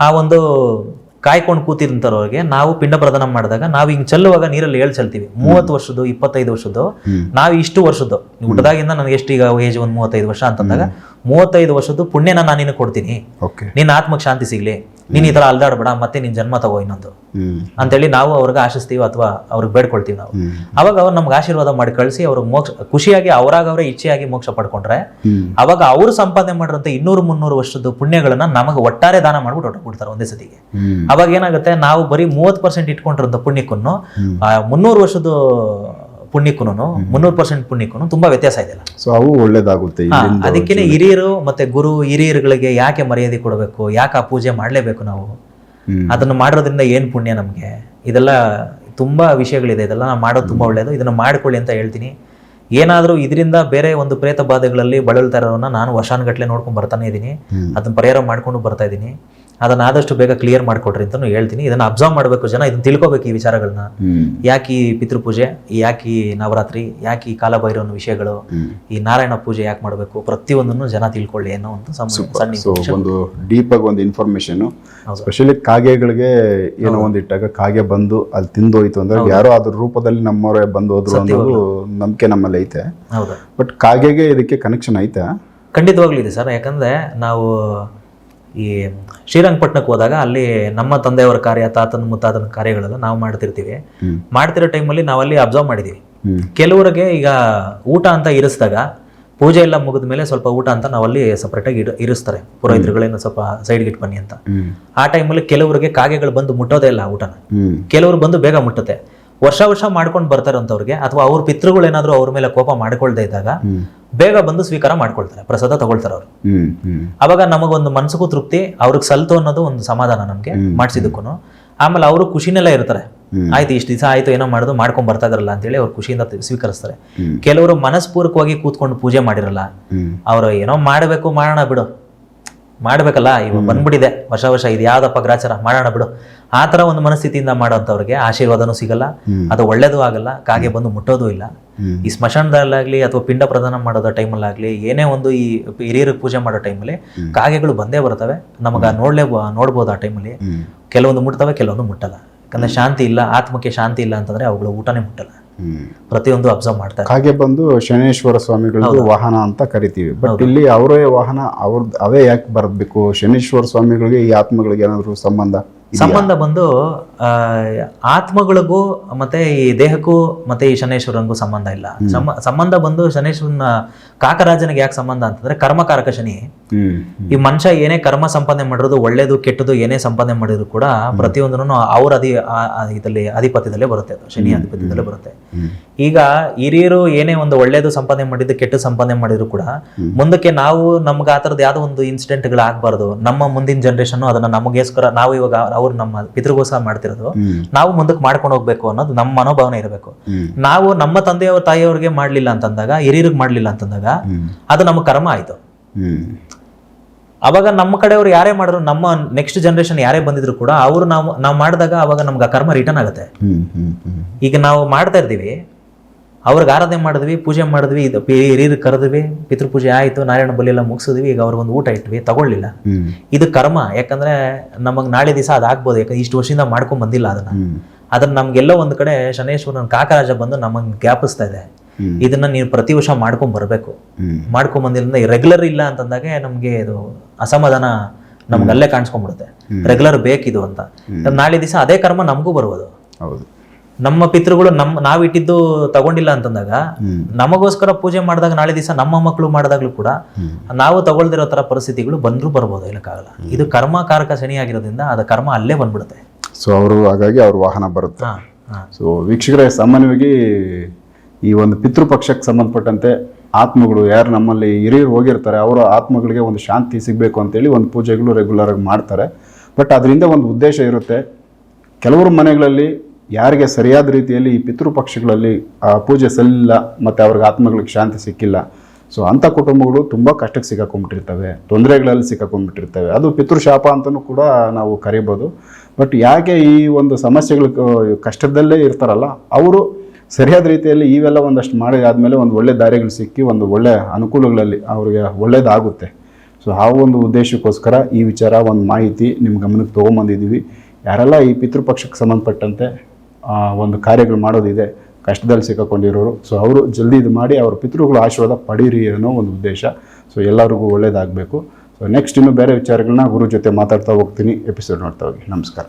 ಆ ಒಂದು ಕಾಯ್ಕೊಂಡು ಕೂತಿದಂತವ್ರಿಗೆ ನಾವು ಪಿಂಡ ಪ್ರದಾನ ಮಾಡಿದಾಗ ನಾವು ಹಿಂಗ್ ಚೆಲ್ಲುವಾಗ ನೀರಲ್ಲಿ ಹೇಳ್ ಚೆಲ್ತೀವಿ. ಮೂವತ್ತು ವರ್ಷದ್ದು ಇಪ್ಪತ್ತೈದು ವರ್ಷದ್ದು ನಾವು ಇಷ್ಟು ವರ್ಷದ್ದು. ಹುಟ್ಟದಾಗಿಂದ ನನಗೆ ಎಷ್ಟು ಈಗ ಏಜ್ ಒಂದು ಮೂವತ್ತೈದು ವರ್ಷ ಅಂತಂದಾಗ ಮೂವತ್ತೈದು ವರ್ಷದ್ದು ಪುಣ್ಯನ ನಾನು ನಿನಗೆ ಕೊಡ್ತೀನಿ. ನಿನ್ನ ಆತ್ಮಕ್ಕೆ ಶಾಂತಿ ಸಿಗ್ಲಿ. ನೀನ್ ಈ ತರ ಅಲ್ದಾಡಬೇಡ ಮತ್ತೆ ನಿನ್ ಜನ್ಮ ತಗೋ ಇನ್ನೊಂದು. ಅಂತೇಳಿ ನಾವು ಅವ್ರಿಗೆ ಆಶಿಸ್ತೀವಿ ಅಥವಾ ಅವ್ರಿಗೆ ಬೇಡ್ಕೊಳ್ತೀವಿ ನಾವು. ಅವಾಗ ಅವ್ರು ನಮ್ಗೆ ಆಶೀರ್ವಾದ ಮಾಡಿ ಕಳಿಸಿ ಅವ್ರಿಗೆ ಮೋಕ್ಷ ಖುಷಿಯಾಗಿ ಅವರಾಗ ಅವರೇ ಇಚ್ಛೆಯಾಗಿ ಮೋಕ್ಷ ಪಡ್ಕೊಂಡ್ರೆ ಅವಾಗ ಅವರು ಸಂಪಾದನೆ ಮಾಡಿರೋಂಥ ಇನ್ನೂರು ಮುನ್ನೂರು ವರ್ಷದ ಪುಣ್ಯಗಳನ್ನ ನಮಗೆ ಒಟ್ಟಾರೆ ದಾನ ಮಾಡ್ಬಿಟ್ಟು ಕೊಡ್ತಾರೆ ಒಂದೇ ಸತಿಗೆ. ಅವಾಗ ಏನಾಗುತ್ತೆ ನಾವು ಬರೀ ಮೂವತ್ತು ಪರ್ಸೆಂಟ್ ಇಟ್ಕೊಂಡಿರೋಂಥ ಪುಣ್ಯಕ್ಕೂ ಮುನ್ನೂರು ವರ್ಷದ ಪುಣ್ಯಕ್ಕೂ ಮುನ್ನೂರು ಪರ್ಸೆಂಟ್ ಪುಣ್ಯಕ್ಕೂ ತುಂಬಾ ವ್ಯತ್ಯಾಸ ಇದೆ ಸೊ ಅವು ಒಳ್ಳೇದಾಗುತ್ತೆ ಅದಕ್ಕೆ ಹಿರಿಯರು ಮತ್ತೆ ಗುರು ಹಿರಿಯರುಗಳಿಗೆ ಯಾಕೆ ಮರ್ಯಾದೆ ಕೊಡಬೇಕು ಯಾಕೆ ಆ ಪೂಜೆ ಮಾಡಲೇಬೇಕು ನಾವು. ಅದನ್ನು ಮಾಡೋದ್ರಿಂದ ಏನು ಪುಣ್ಯ ನಮಗೆ? ಇದೆಲ್ಲ ತುಂಬಾ ವಿಷಯಗಳಿದೆ ಇದೆಲ್ಲ ನಾವು ಮಾಡೋದು ತುಂಬಾ ಒಳ್ಳೆಯದು ಇದನ್ನು ಮಾಡ್ಕೊಳ್ಳಿ ಅಂತ ಹೇಳ್ತೀನಿ. ಏನಾದರೂ ಇದರಿಂದ ಬೇರೆ ಒಂದು ಪ್ರೇತ ಬಾಧೆಗಳಲ್ಲಿ ಬಳಲ್ತಾ ನಾನು ನಾನು ವರ್ಷಾನುಗಟ್ಲೆ ನೋಡ್ಕೊಂಡು ಬರ್ತಾನೆ ಇದ್ದೀನಿ ಅದನ್ನ ಪರಿಹಾರ ಮಾಡ್ಕೊಂಡು ಬರ್ತಾ ಇದ್ದೀನಿ ಅದನ್ನ ಆದಷ್ಟು ಬೇಗ ಕ್ಲಿಯರ್ ಮಾಡ್ಕೊಡ್ರಿ ಅಂತಲೂ ಹೇಳ್ತೀನಿ. ಇದನ್ನ ಅಬ್ಸರ್ವ್ ಮಾಡಬೇಕು ಜನ ಇದನ್ನ ತಿಳ್ಕೊಬೇಕು ಈ ವಿಚಾರಗಳನ್ನ ಯಾಕೆ ಈ ಪಿತೃಪೂಜೆ ಯಾಕೆ ಈ ನವರಾತ್ರಿ ಯಾಕೆ ಈ ಕಾಲಭೈರವನ ವಿಷಯಗಳು ಈ ನಾರಾಯಣ ಪೂಜೆ ಯಾಕೆ ಮಾಡಬೇಕು ಪ್ರತಿಯೊಂದನ್ನು ಜನ ತಿಳ್ಕೊಳ್ಳಿ ಅನ್ನೋ ಒಂದು ಸಣ್ಣ ಒಂದು ಡೀಪ್ ಆಗಿ ಒಂದು ಇನ್ಫಾರ್ಮೇಶನ್. ಸ್ಪೆಷಲಿ ಕಾಗೆಗಳಿಗೆ ಏನೋ ಒಂದು ಇಟ್ಟಾಗ ಕಾಗೆ ಬಂದು ಅಲ್ಲಿ ತಿಂದೋಯ್ತು ಅಂದ್ರೆ ಯಾರೋ ಅದ್ರ ರೂಪದಲ್ಲಿ ನಮ್ಮವರೇ ಬಂದು ಹೋದ್ರು ಅನ್ನೋದು ನಂಬಿಕೆ ನಮ್ಮಲ್ಲಿ ಐತೆ. ಬಟ್ ಕಾಗೆಗೆ ಇದಕ್ಕೆ ಕನೆಕ್ಷನ್ ಐತೆ? ಖಂಡಿತವಾಗ್ಲಿದೆ ಸರ್. ಯಾಕಂದ್ರೆ ನಾವು ಈ ಶ್ರೀರಂಗಪಟ್ಟಣಕ್ಕೆ ಹೋದಾಗ ಅಲ್ಲಿ ನಮ್ಮ ತಂದೆಯವರ ಕಾರ್ಯ ತಾತನ ಮುತ್ತಾತನ ಕಾರ್ಯಗಳೆಲ್ಲ ನಾವು ಮಾಡ್ತಿರ್ತೀವಿ. ಮಾಡ್ತಿರೋ ಟೈಮಲ್ಲಿ ನಾವಲ್ಲಿ ಅಬ್ಸರ್ವ್ ಮಾಡಿದ್ದೀವಿ ಕೆಲವರಿಗೆ ಈಗ ಊಟ ಅಂತ ಇರಿಸಿದಾಗ ಪೂಜೆ ಎಲ್ಲ ಮುಗಿದ ಮೇಲೆ ಸ್ವಲ್ಪ ಊಟ ಅಂತ ನಾವಲ್ಲಿ ಸಪ್ರೇಟಾಗಿ ಇಡ ಇರಿಸ್ತಾರೆ. ಪುರೋಹಿತರುಗಳೇನು ಸ್ವಲ್ಪ ಸೈಡ್ಗೆ ಇಟ್ಟು ಬನ್ನಿ ಅಂತ. ಆ ಟೈಮಲ್ಲಿ ಕೆಲವರಿಗೆ ಕಾಗೆಗಳು ಬಂದು ಮುಟ್ಟೋದೇ ಇಲ್ಲ ಊಟನ. ಕೆಲವರು ಬಂದು ಬೇಗ ಮುಟ್ಟುತ್ತೆ. ವರ್ಷ ವರ್ಷ ಮಾಡ್ಕೊಂಡು ಬರ್ತಾರಂತವ್ರಿಗೆ ಅಥವಾ ಅವ್ರ ಪಿತೃಗಳು ಏನಾದರೂ ಅವ್ರ ಮೇಲೆ ಕೋಪ ಮಾಡ್ಕೊಳ್ದೇ ಇದ್ದಾಗ ಬೇಗ ಬಂದು ಸ್ವೀಕಾರ ಮಾಡ್ಕೊಳ್ತಾರೆ ಪ್ರಸಾದ ತಗೊಳ್ತಾರೆ ಅವರು. ಅವಾಗ ನಮಗೊಂದು ಮನ್ಸಿಗೂ ತೃಪ್ತಿ ಅವ್ರಿಗೆ ಸಲ್ತು ಅನ್ನೋದು ಒಂದು ಸಮಾಧಾನ ನಮಗೆ ಮಾಡಿಸಿದಕ್ಕೂ ಆಮೇಲೆ ಅವರು ಖುಷಿನೆಲ್ಲ ಇರ್ತಾರೆ. ಆಯ್ತು ಇಷ್ಟು ದಿವಸ ಆಯ್ತು ಏನೋ ಮಾಡೋದು ಮಾಡ್ಕೊಂಡ್ ಬರ್ತಾ ಇದ್ರಲ್ಲ ಅಂತೇಳಿ ಅವ್ರು ಖುಷಿಯಿಂದ ಸ್ವೀಕರಿಸ್ತಾರೆ. ಕೆಲವರು ಮನಸ್ಪೂರ್ವಕವಾಗಿ ಕೂತ್ಕೊಂಡು ಪೂಜೆ ಮಾಡಿರಲ್ಲ ಅವರು ಏನೋ ಮಾಡಬೇಕು ಮಾಡೋಣ ಬಿಡು. ಮಾಡ್ಬೇಕಲ್ಲ ಇವ ಬಂದ್ಬಿಟ್ಟಿದೆ. ವರ್ಷ ವರ್ಷ ಇದು ಯಾವ್ದಪ್ಪ ಗ್ರಾಚಾರ ಮಾಡೋಣ ಬಿಡು. ಆ ತರ ಒಂದು ಮನಸ್ಥಿತಿಯಿಂದ ಮಾಡೋಂಥವ್ರಿಗೆ ಆಶೀರ್ವಾದನೂ ಸಿಗಲ್ಲ. ಅದು ಒಳ್ಳೇದು ಆಗಲ್ಲ ಕಾಗೆ ಬಂದು ಮುಟ್ಟೋದು ಇಲ್ಲ. ಈ ಸ್ಮಶಾನದಲ್ಲಾಗ್ಲಿ ಅಥವಾ ಪಿಂಡ ಪ್ರದಾನ ಮಾಡೋದ ಟೈಮಲ್ಲಾಗ್ಲಿ ಏನೇ ಒಂದು ಈ ಹಿರಿಯರಿಗೆ ಪೂಜೆ ಮಾಡೋ ಟೈಮಲ್ಲಿ ಕಾಗೆಗಳು ಬಂದೇ ಬರ್ತವೆ. ನಮಗೆ ನೋಡ್ಲೇ ನೋಡ್ಬೋದು ಆ ಟೈಮಲ್ಲಿ. ಕೆಲವೊಂದು ಮುಟ್ತವೆ ಕೆಲವೊಂದು ಮುಟ್ಟಲ್ಲ. ಯಾಕಂದ್ರೆ ಶಾಂತಿ ಇಲ್ಲ ಆತ್ಮಕ್ಕೆ ಶಾಂತಿ ಇಲ್ಲ ಅಂತಂದ್ರೆ ಅವುಗಳು ಊಟನೇ ಮುಟ್ಟಲ್ಲ. ಪ್ರತಿಯೊಂದು ಅಬ್ಸರ್ವ್ ಮಾಡ್ತಾರೆ. ಹಾಗೆ ಬಂದು ಶನೇಶ್ವರ ಸ್ವಾಮಿಗಳದ್ದು ವಾಹನ ಅಂತ ಕರಿತೀವಿ. ಬಟ್ ಇಲ್ಲಿ ಅವರೇ ವಾಹನ ಅವ್ರ ಅವೇ ಯಾಕೆ ಬರಬೇಕು? ಶನೇಶ್ವರ ಸ್ವಾಮಿಗಳಿಗೆ ಈ ಆತ್ಮಗಳಿಗೆ ಏನಾದ್ರು ಸಂಬಂಧ? ಸಂಬಂಧ ಬಂದು ಆತ್ಮಗಳಿಗೂ ಮತ್ತೆ ಈ ದೇಹಕ್ಕೂ ಮತ್ತೆ ಈ ಶನೇಶ್ವರನಿಗೂ ಸಂಬಂಧ ಇಲ್ಲ. ಸಂಬಂಧ ಬಂದು ಶನೇಶ್ವರನ ಕಾಕರಾಜನಿಗೆ ಯಾಕೆ ಸಂಬಂಧ ಅಂತಂದ್ರೆ ಕರ್ಮಕಾರಕ ಶನಿ. ಈ ಮನುಷ್ಯ ಏನೇ ಕರ್ಮ ಸಂಪಾದನೆ ಮಾಡಿರೋದು ಒಳ್ಳೇದು ಕೆಟ್ಟದು ಏನೇ ಸಂಪಾದನೆ ಮಾಡಿದ್ರು ಕೂಡ ಪ್ರತಿಯೊಂದನ್ನು ಅವ್ರ ಅಧಿ ಇದರಲ್ಲಿ ಅಧಿಪತ್ಯದಲ್ಲೇ ಬರುತ್ತೆ ಅದು ಶನಿ ಅಧಿಪತ್ಯದಲ್ಲೇ ಬರುತ್ತೆ. ಈಗ ಹಿರಿಯರು ಏನೇ ಒಂದು ಒಳ್ಳೇದು ಸಂಪಾದನೆ ಮಾಡಿದ್ದು ಕೆಟ್ಟ ಸಂಪಾದನೆ ಮಾಡಿದ್ರು ಕೂಡ ಮುಂದಕ್ಕೆ ನಾವು ನಮ್ಗೆ ಆ ಥರದ್ದು ಯಾವುದೋ ಒಂದು ಇನ್ಸಿಡೆಂಟ್ಗಳು ಆಗಬಾರ್ದು ನಮ್ಮ ಮುಂದಿನ ಜನ್ರೇಷನ್ ಅದನ್ನ ನಮಗೋಸ್ಕರ ನಾವು ಇವಾಗ ಅವ್ರು ನಮ್ಮ ಪಿತೃಗೋಸ್ಕರ ಮಾಡ್ತಿರೋದು. ನಾವು ಮುಂದಕ್ಕೆ ಮಾಡ್ಕೊಂಡು ಹೋಗ್ಬೇಕು ಅನ್ನೋದು ನಮ್ಮ ಮನೋಭಾವನೆ ಇರಬೇಕು. ನಾವು ನಮ್ಮ ತಂದೆಯವ್ರ ತಾಯಿಯವ್ರಿಗೆ ಮಾಡ್ಲಿಲ್ಲ ಅಂತಂದಾಗ ಹಿರಿಯರಿಗೆ ಮಾಡ್ಲಿಲ್ಲ ಅಂತಂದಾಗ ಅದು ನಮ್ಮ ಕರ್ಮ ಆಯ್ತು. ಅವಾಗ ನಮ್ಮ ಕಡೆಯವರು ಯಾರೇ ಮಾಡಿದ್ರು ನಮ್ಮ ನೆಕ್ಸ್ಟ್ ಜನರೇಷನ್ ಯಾರೇ ಬಂದಿದ್ರು ಕೂಡ ಅವರು ನಾವು ನಾವು ಮಾಡಿದಾಗ ಅವಾಗ ನಮ್ಗೆ ಆ ಕರ್ಮ ರಿಟರ್ನ್ ಆಗುತ್ತೆ. ಈಗ ನಾವು ಮಾಡ್ತಾ ಇರ್ತೀವಿ ಅವ್ರಿಗೆ ಆರಾಧನೆ ಮಾಡಿದ್ವಿ ಪೂಜೆ ಮಾಡಿದ್ವಿ ಇದು ಹಿರಿಯರು ಕರೆದ್ವಿ ಪಿತೃಪೂಜೆ ಆಯಿತು ನಾರಾಯಣ ಬಲಿ ಎಲ್ಲ ಮುಗಿಸಿದ್ವಿ ಈಗ ಅವ್ರಿಗೊಂದು ಊಟ ಇಟ್ವಿ ತಗೊಳ್ಳಿಲ್ಲ. ಇದು ಕರ್ಮ ಯಾಕಂದ್ರೆ ನಮಗೆ ನಾಳೆ ದಿವಸ ಅದಾಗ್ಬೋದು ಯಾಕಂದ್ರೆ ಇಷ್ಟು ವರ್ಷದಿಂದ ಮಾಡ್ಕೊಂಡ್ ಬಂದಿಲ್ಲ ಅದನ್ನ. ಅದನ್ನ ನಮ್ಗೆಲ್ಲೋ ಒಂದು ಕಡೆ ಶನೇಶ್ವರನ ಕಾಕರಾಜ ಬಂದು ನಮಗೆ ಜ್ಞಾಪಿಸ್ತಾ ಇದೆ. ಇದನ್ನ ನೀವು ಪ್ರತಿ ವರ್ಷ ಮಾಡ್ಕೊಂಡ್ ಬರಬೇಕು. ಮಾಡ್ಕೊಂಡು ಬಂದಿರಿಂದ ರೆಗ್ಯುಲರ್ ಇಲ್ಲ ಅಂತಂದಾಗೆ ನಮಗೆ ಇದು ಅಸಮಾಧಾನ ನಮ್ಗೆ ಅಲ್ಲೇ ಕಾಣಿಸ್ಕೊಂಡ್ಬಿಡುತ್ತೆ. ರೆಗ್ಯುಲರ್ ಬೇಕಿದು ಅಂತ. ನಾಳೆ ದಿವಸ ಅದೇ ಕರ್ಮ ನಮಗೂ ಬರ್ಬೋದು ಹೌದು. ನಮ್ಮ ಪಿತೃಗಳು ನಮ್ಮ ನಾವಿಟ್ಟಿದ್ದು ತಗೊಂಡಿಲ್ಲ ಅಂತಂದಾಗ ನಮಗೋಸ್ಕರ ಪೂಜೆ ಮಾಡಿದಾಗ ನಾಳೆ ದಿವಸ ನಮ್ಮ ಮಕ್ಕಳು ಮಾಡಿದಾಗ್ಲೂ ಕೂಡ ನಾವು ತಗೊಳ್ದಿರೋ ತರ ಪರಿಸ್ಥಿತಿಗಳು ಬಂದ್ರೂ ಬರ್ಬೋದು ಇಲ್ಲಕ್ಕಾಗಲ್ಲ ಇದು ಕರ್ಮ ಕಾರಕ ಶನಿ ಆಗಿರೋದ್ರಿಂದ ಅದು ಕರ್ಮ ಅಲ್ಲೇ ಬಂದ್ಬಿಡುತ್ತೆ. ಸೊ ಅವರು ಹಾಗಾಗಿ ಅವ್ರ ವಾಹನ ಬರುತ್ತೆ. ಸೊ ವೀಕ್ಷಕರೇ ಸಾಮಾನ್ಯವಾಗಿ ಈ ಒಂದು ಪಿತೃಪಕ್ಷಕ್ಕೆ ಸಂಬಂಧಪಟ್ಟಂತೆ ಆತ್ಮಗಳು ಯಾರು ನಮ್ಮಲ್ಲಿ ಹಿರಿಯರು ಹೋಗಿರ್ತಾರೆ ಅವರ ಆತ್ಮಗಳಿಗೆ ಒಂದು ಶಾಂತಿ ಸಿಗಬೇಕು ಅಂತೇಳಿ ಒಂದು ಪೂಜೆಗಳು ರೆಗ್ಯುಲರ್ ಆಗಿ ಮಾಡ್ತಾರೆ. ಬಟ್ ಅದರಿಂದ ಒಂದು ಉದ್ದೇಶ ಇರುತ್ತೆ. ಕೆಲವರು ಮನೆಗಳಲ್ಲಿ ಯಾರಿಗೆ ಸರಿಯಾದ ರೀತಿಯಲ್ಲಿ ಈ ಪಿತೃಪಕ್ಷಗಳಲ್ಲಿ ಪೂಜೆ ಸಲ್ಲಿಲ್ಲ ಮತ್ತು ಅವ್ರಿಗೆ ಆತ್ಮಗಳಿಗೆ ಶಾಂತಿ ಸಿಕ್ಕಿಲ್ಲ. ಸೊ ಅಂಥ ಕುಟುಂಬಗಳು ತುಂಬ ಕಷ್ಟಕ್ಕೆ ಸಿಕ್ಕಾಕೊಂಡ್ಬಿಟ್ಟಿರ್ತವೆ, ತೊಂದರೆಗಳಲ್ಲಿ ಸಿಕ್ಕಾಕೊಂಡ್ಬಿಟ್ಟಿರ್ತವೆ. ಅದು ಪಿತೃಶಾಪ ಅಂತಲೂ ಕೂಡ ನಾವು ಕರಿಬೋದು. ಬಟ್ ಯಾಕೆ ಈ ಒಂದು ಸಮಸ್ಯೆಗಳು ಕಷ್ಟದಲ್ಲೇ ಇರ್ತಾರಲ್ಲ, ಅವರು ಸರಿಯಾದ ರೀತಿಯಲ್ಲಿ ಇವೆಲ್ಲ ಒಂದಷ್ಟು ಮಾಡಿ ಆದಮೇಲೆ ಒಂದು ಒಳ್ಳೆ ದಾರಿಗಳು ಸಿಕ್ಕಿ ಒಂದು ಒಳ್ಳೆ ಅನುಕೂಲಗಳಲ್ಲಿ ಅವರಿಗೆ ಒಳ್ಳೆಯದಾಗುತ್ತೆ ಸೊ ಆ ಒಂದು ಉದ್ದೇಶಕ್ಕೋಸ್ಕರ ಈ ವಿಚಾರ ಒಂದು ಮಾಹಿತಿ ನಿಮ್ಮ ಗಮನಕ್ಕೆ ತೊಗೊಂಬಂದಿದ್ದೀವಿ. ಯಾರೆಲ್ಲ ಈ ಪಿತೃಪಕ್ಷಕ್ಕೆ ಸಂಬಂಧಪಟ್ಟಂತೆ ಒಂದು ಕಾರ್ಯಗಳು ಮಾಡೋದಿದೆ, ಕಷ್ಟದಲ್ಲಿ ಸಿಕ್ಕಾಕೊಂಡಿರೋರು. ಸೊ ಅವರು ಜಲ್ದಿ ಇದು ಮಾಡಿ ಅವರ ಪಿತೃಗಳ ಆಶೀರ್ವಾದ ಪಡೀರಿ ಅನ್ನೋ ಒಂದು ಉದ್ದೇಶ. ಸೊ ಎಲ್ಲರಿಗೂ ಒಳ್ಳೇದಾಗಬೇಕು. ಸೊ ನೆಕ್ಸ್ಟ್ ಇನ್ನು ಬೇರೆ ವಿಚಾರಗಳನ್ನ ಗುರು ಜೊತೆ ಮಾತಾಡ್ತಾ ಹೋಗ್ತೀನಿ. ಎಪಿಸೋಡ್ ನೋಡ್ತಾ ಹೋಗಿ. ನಮಸ್ಕಾರ.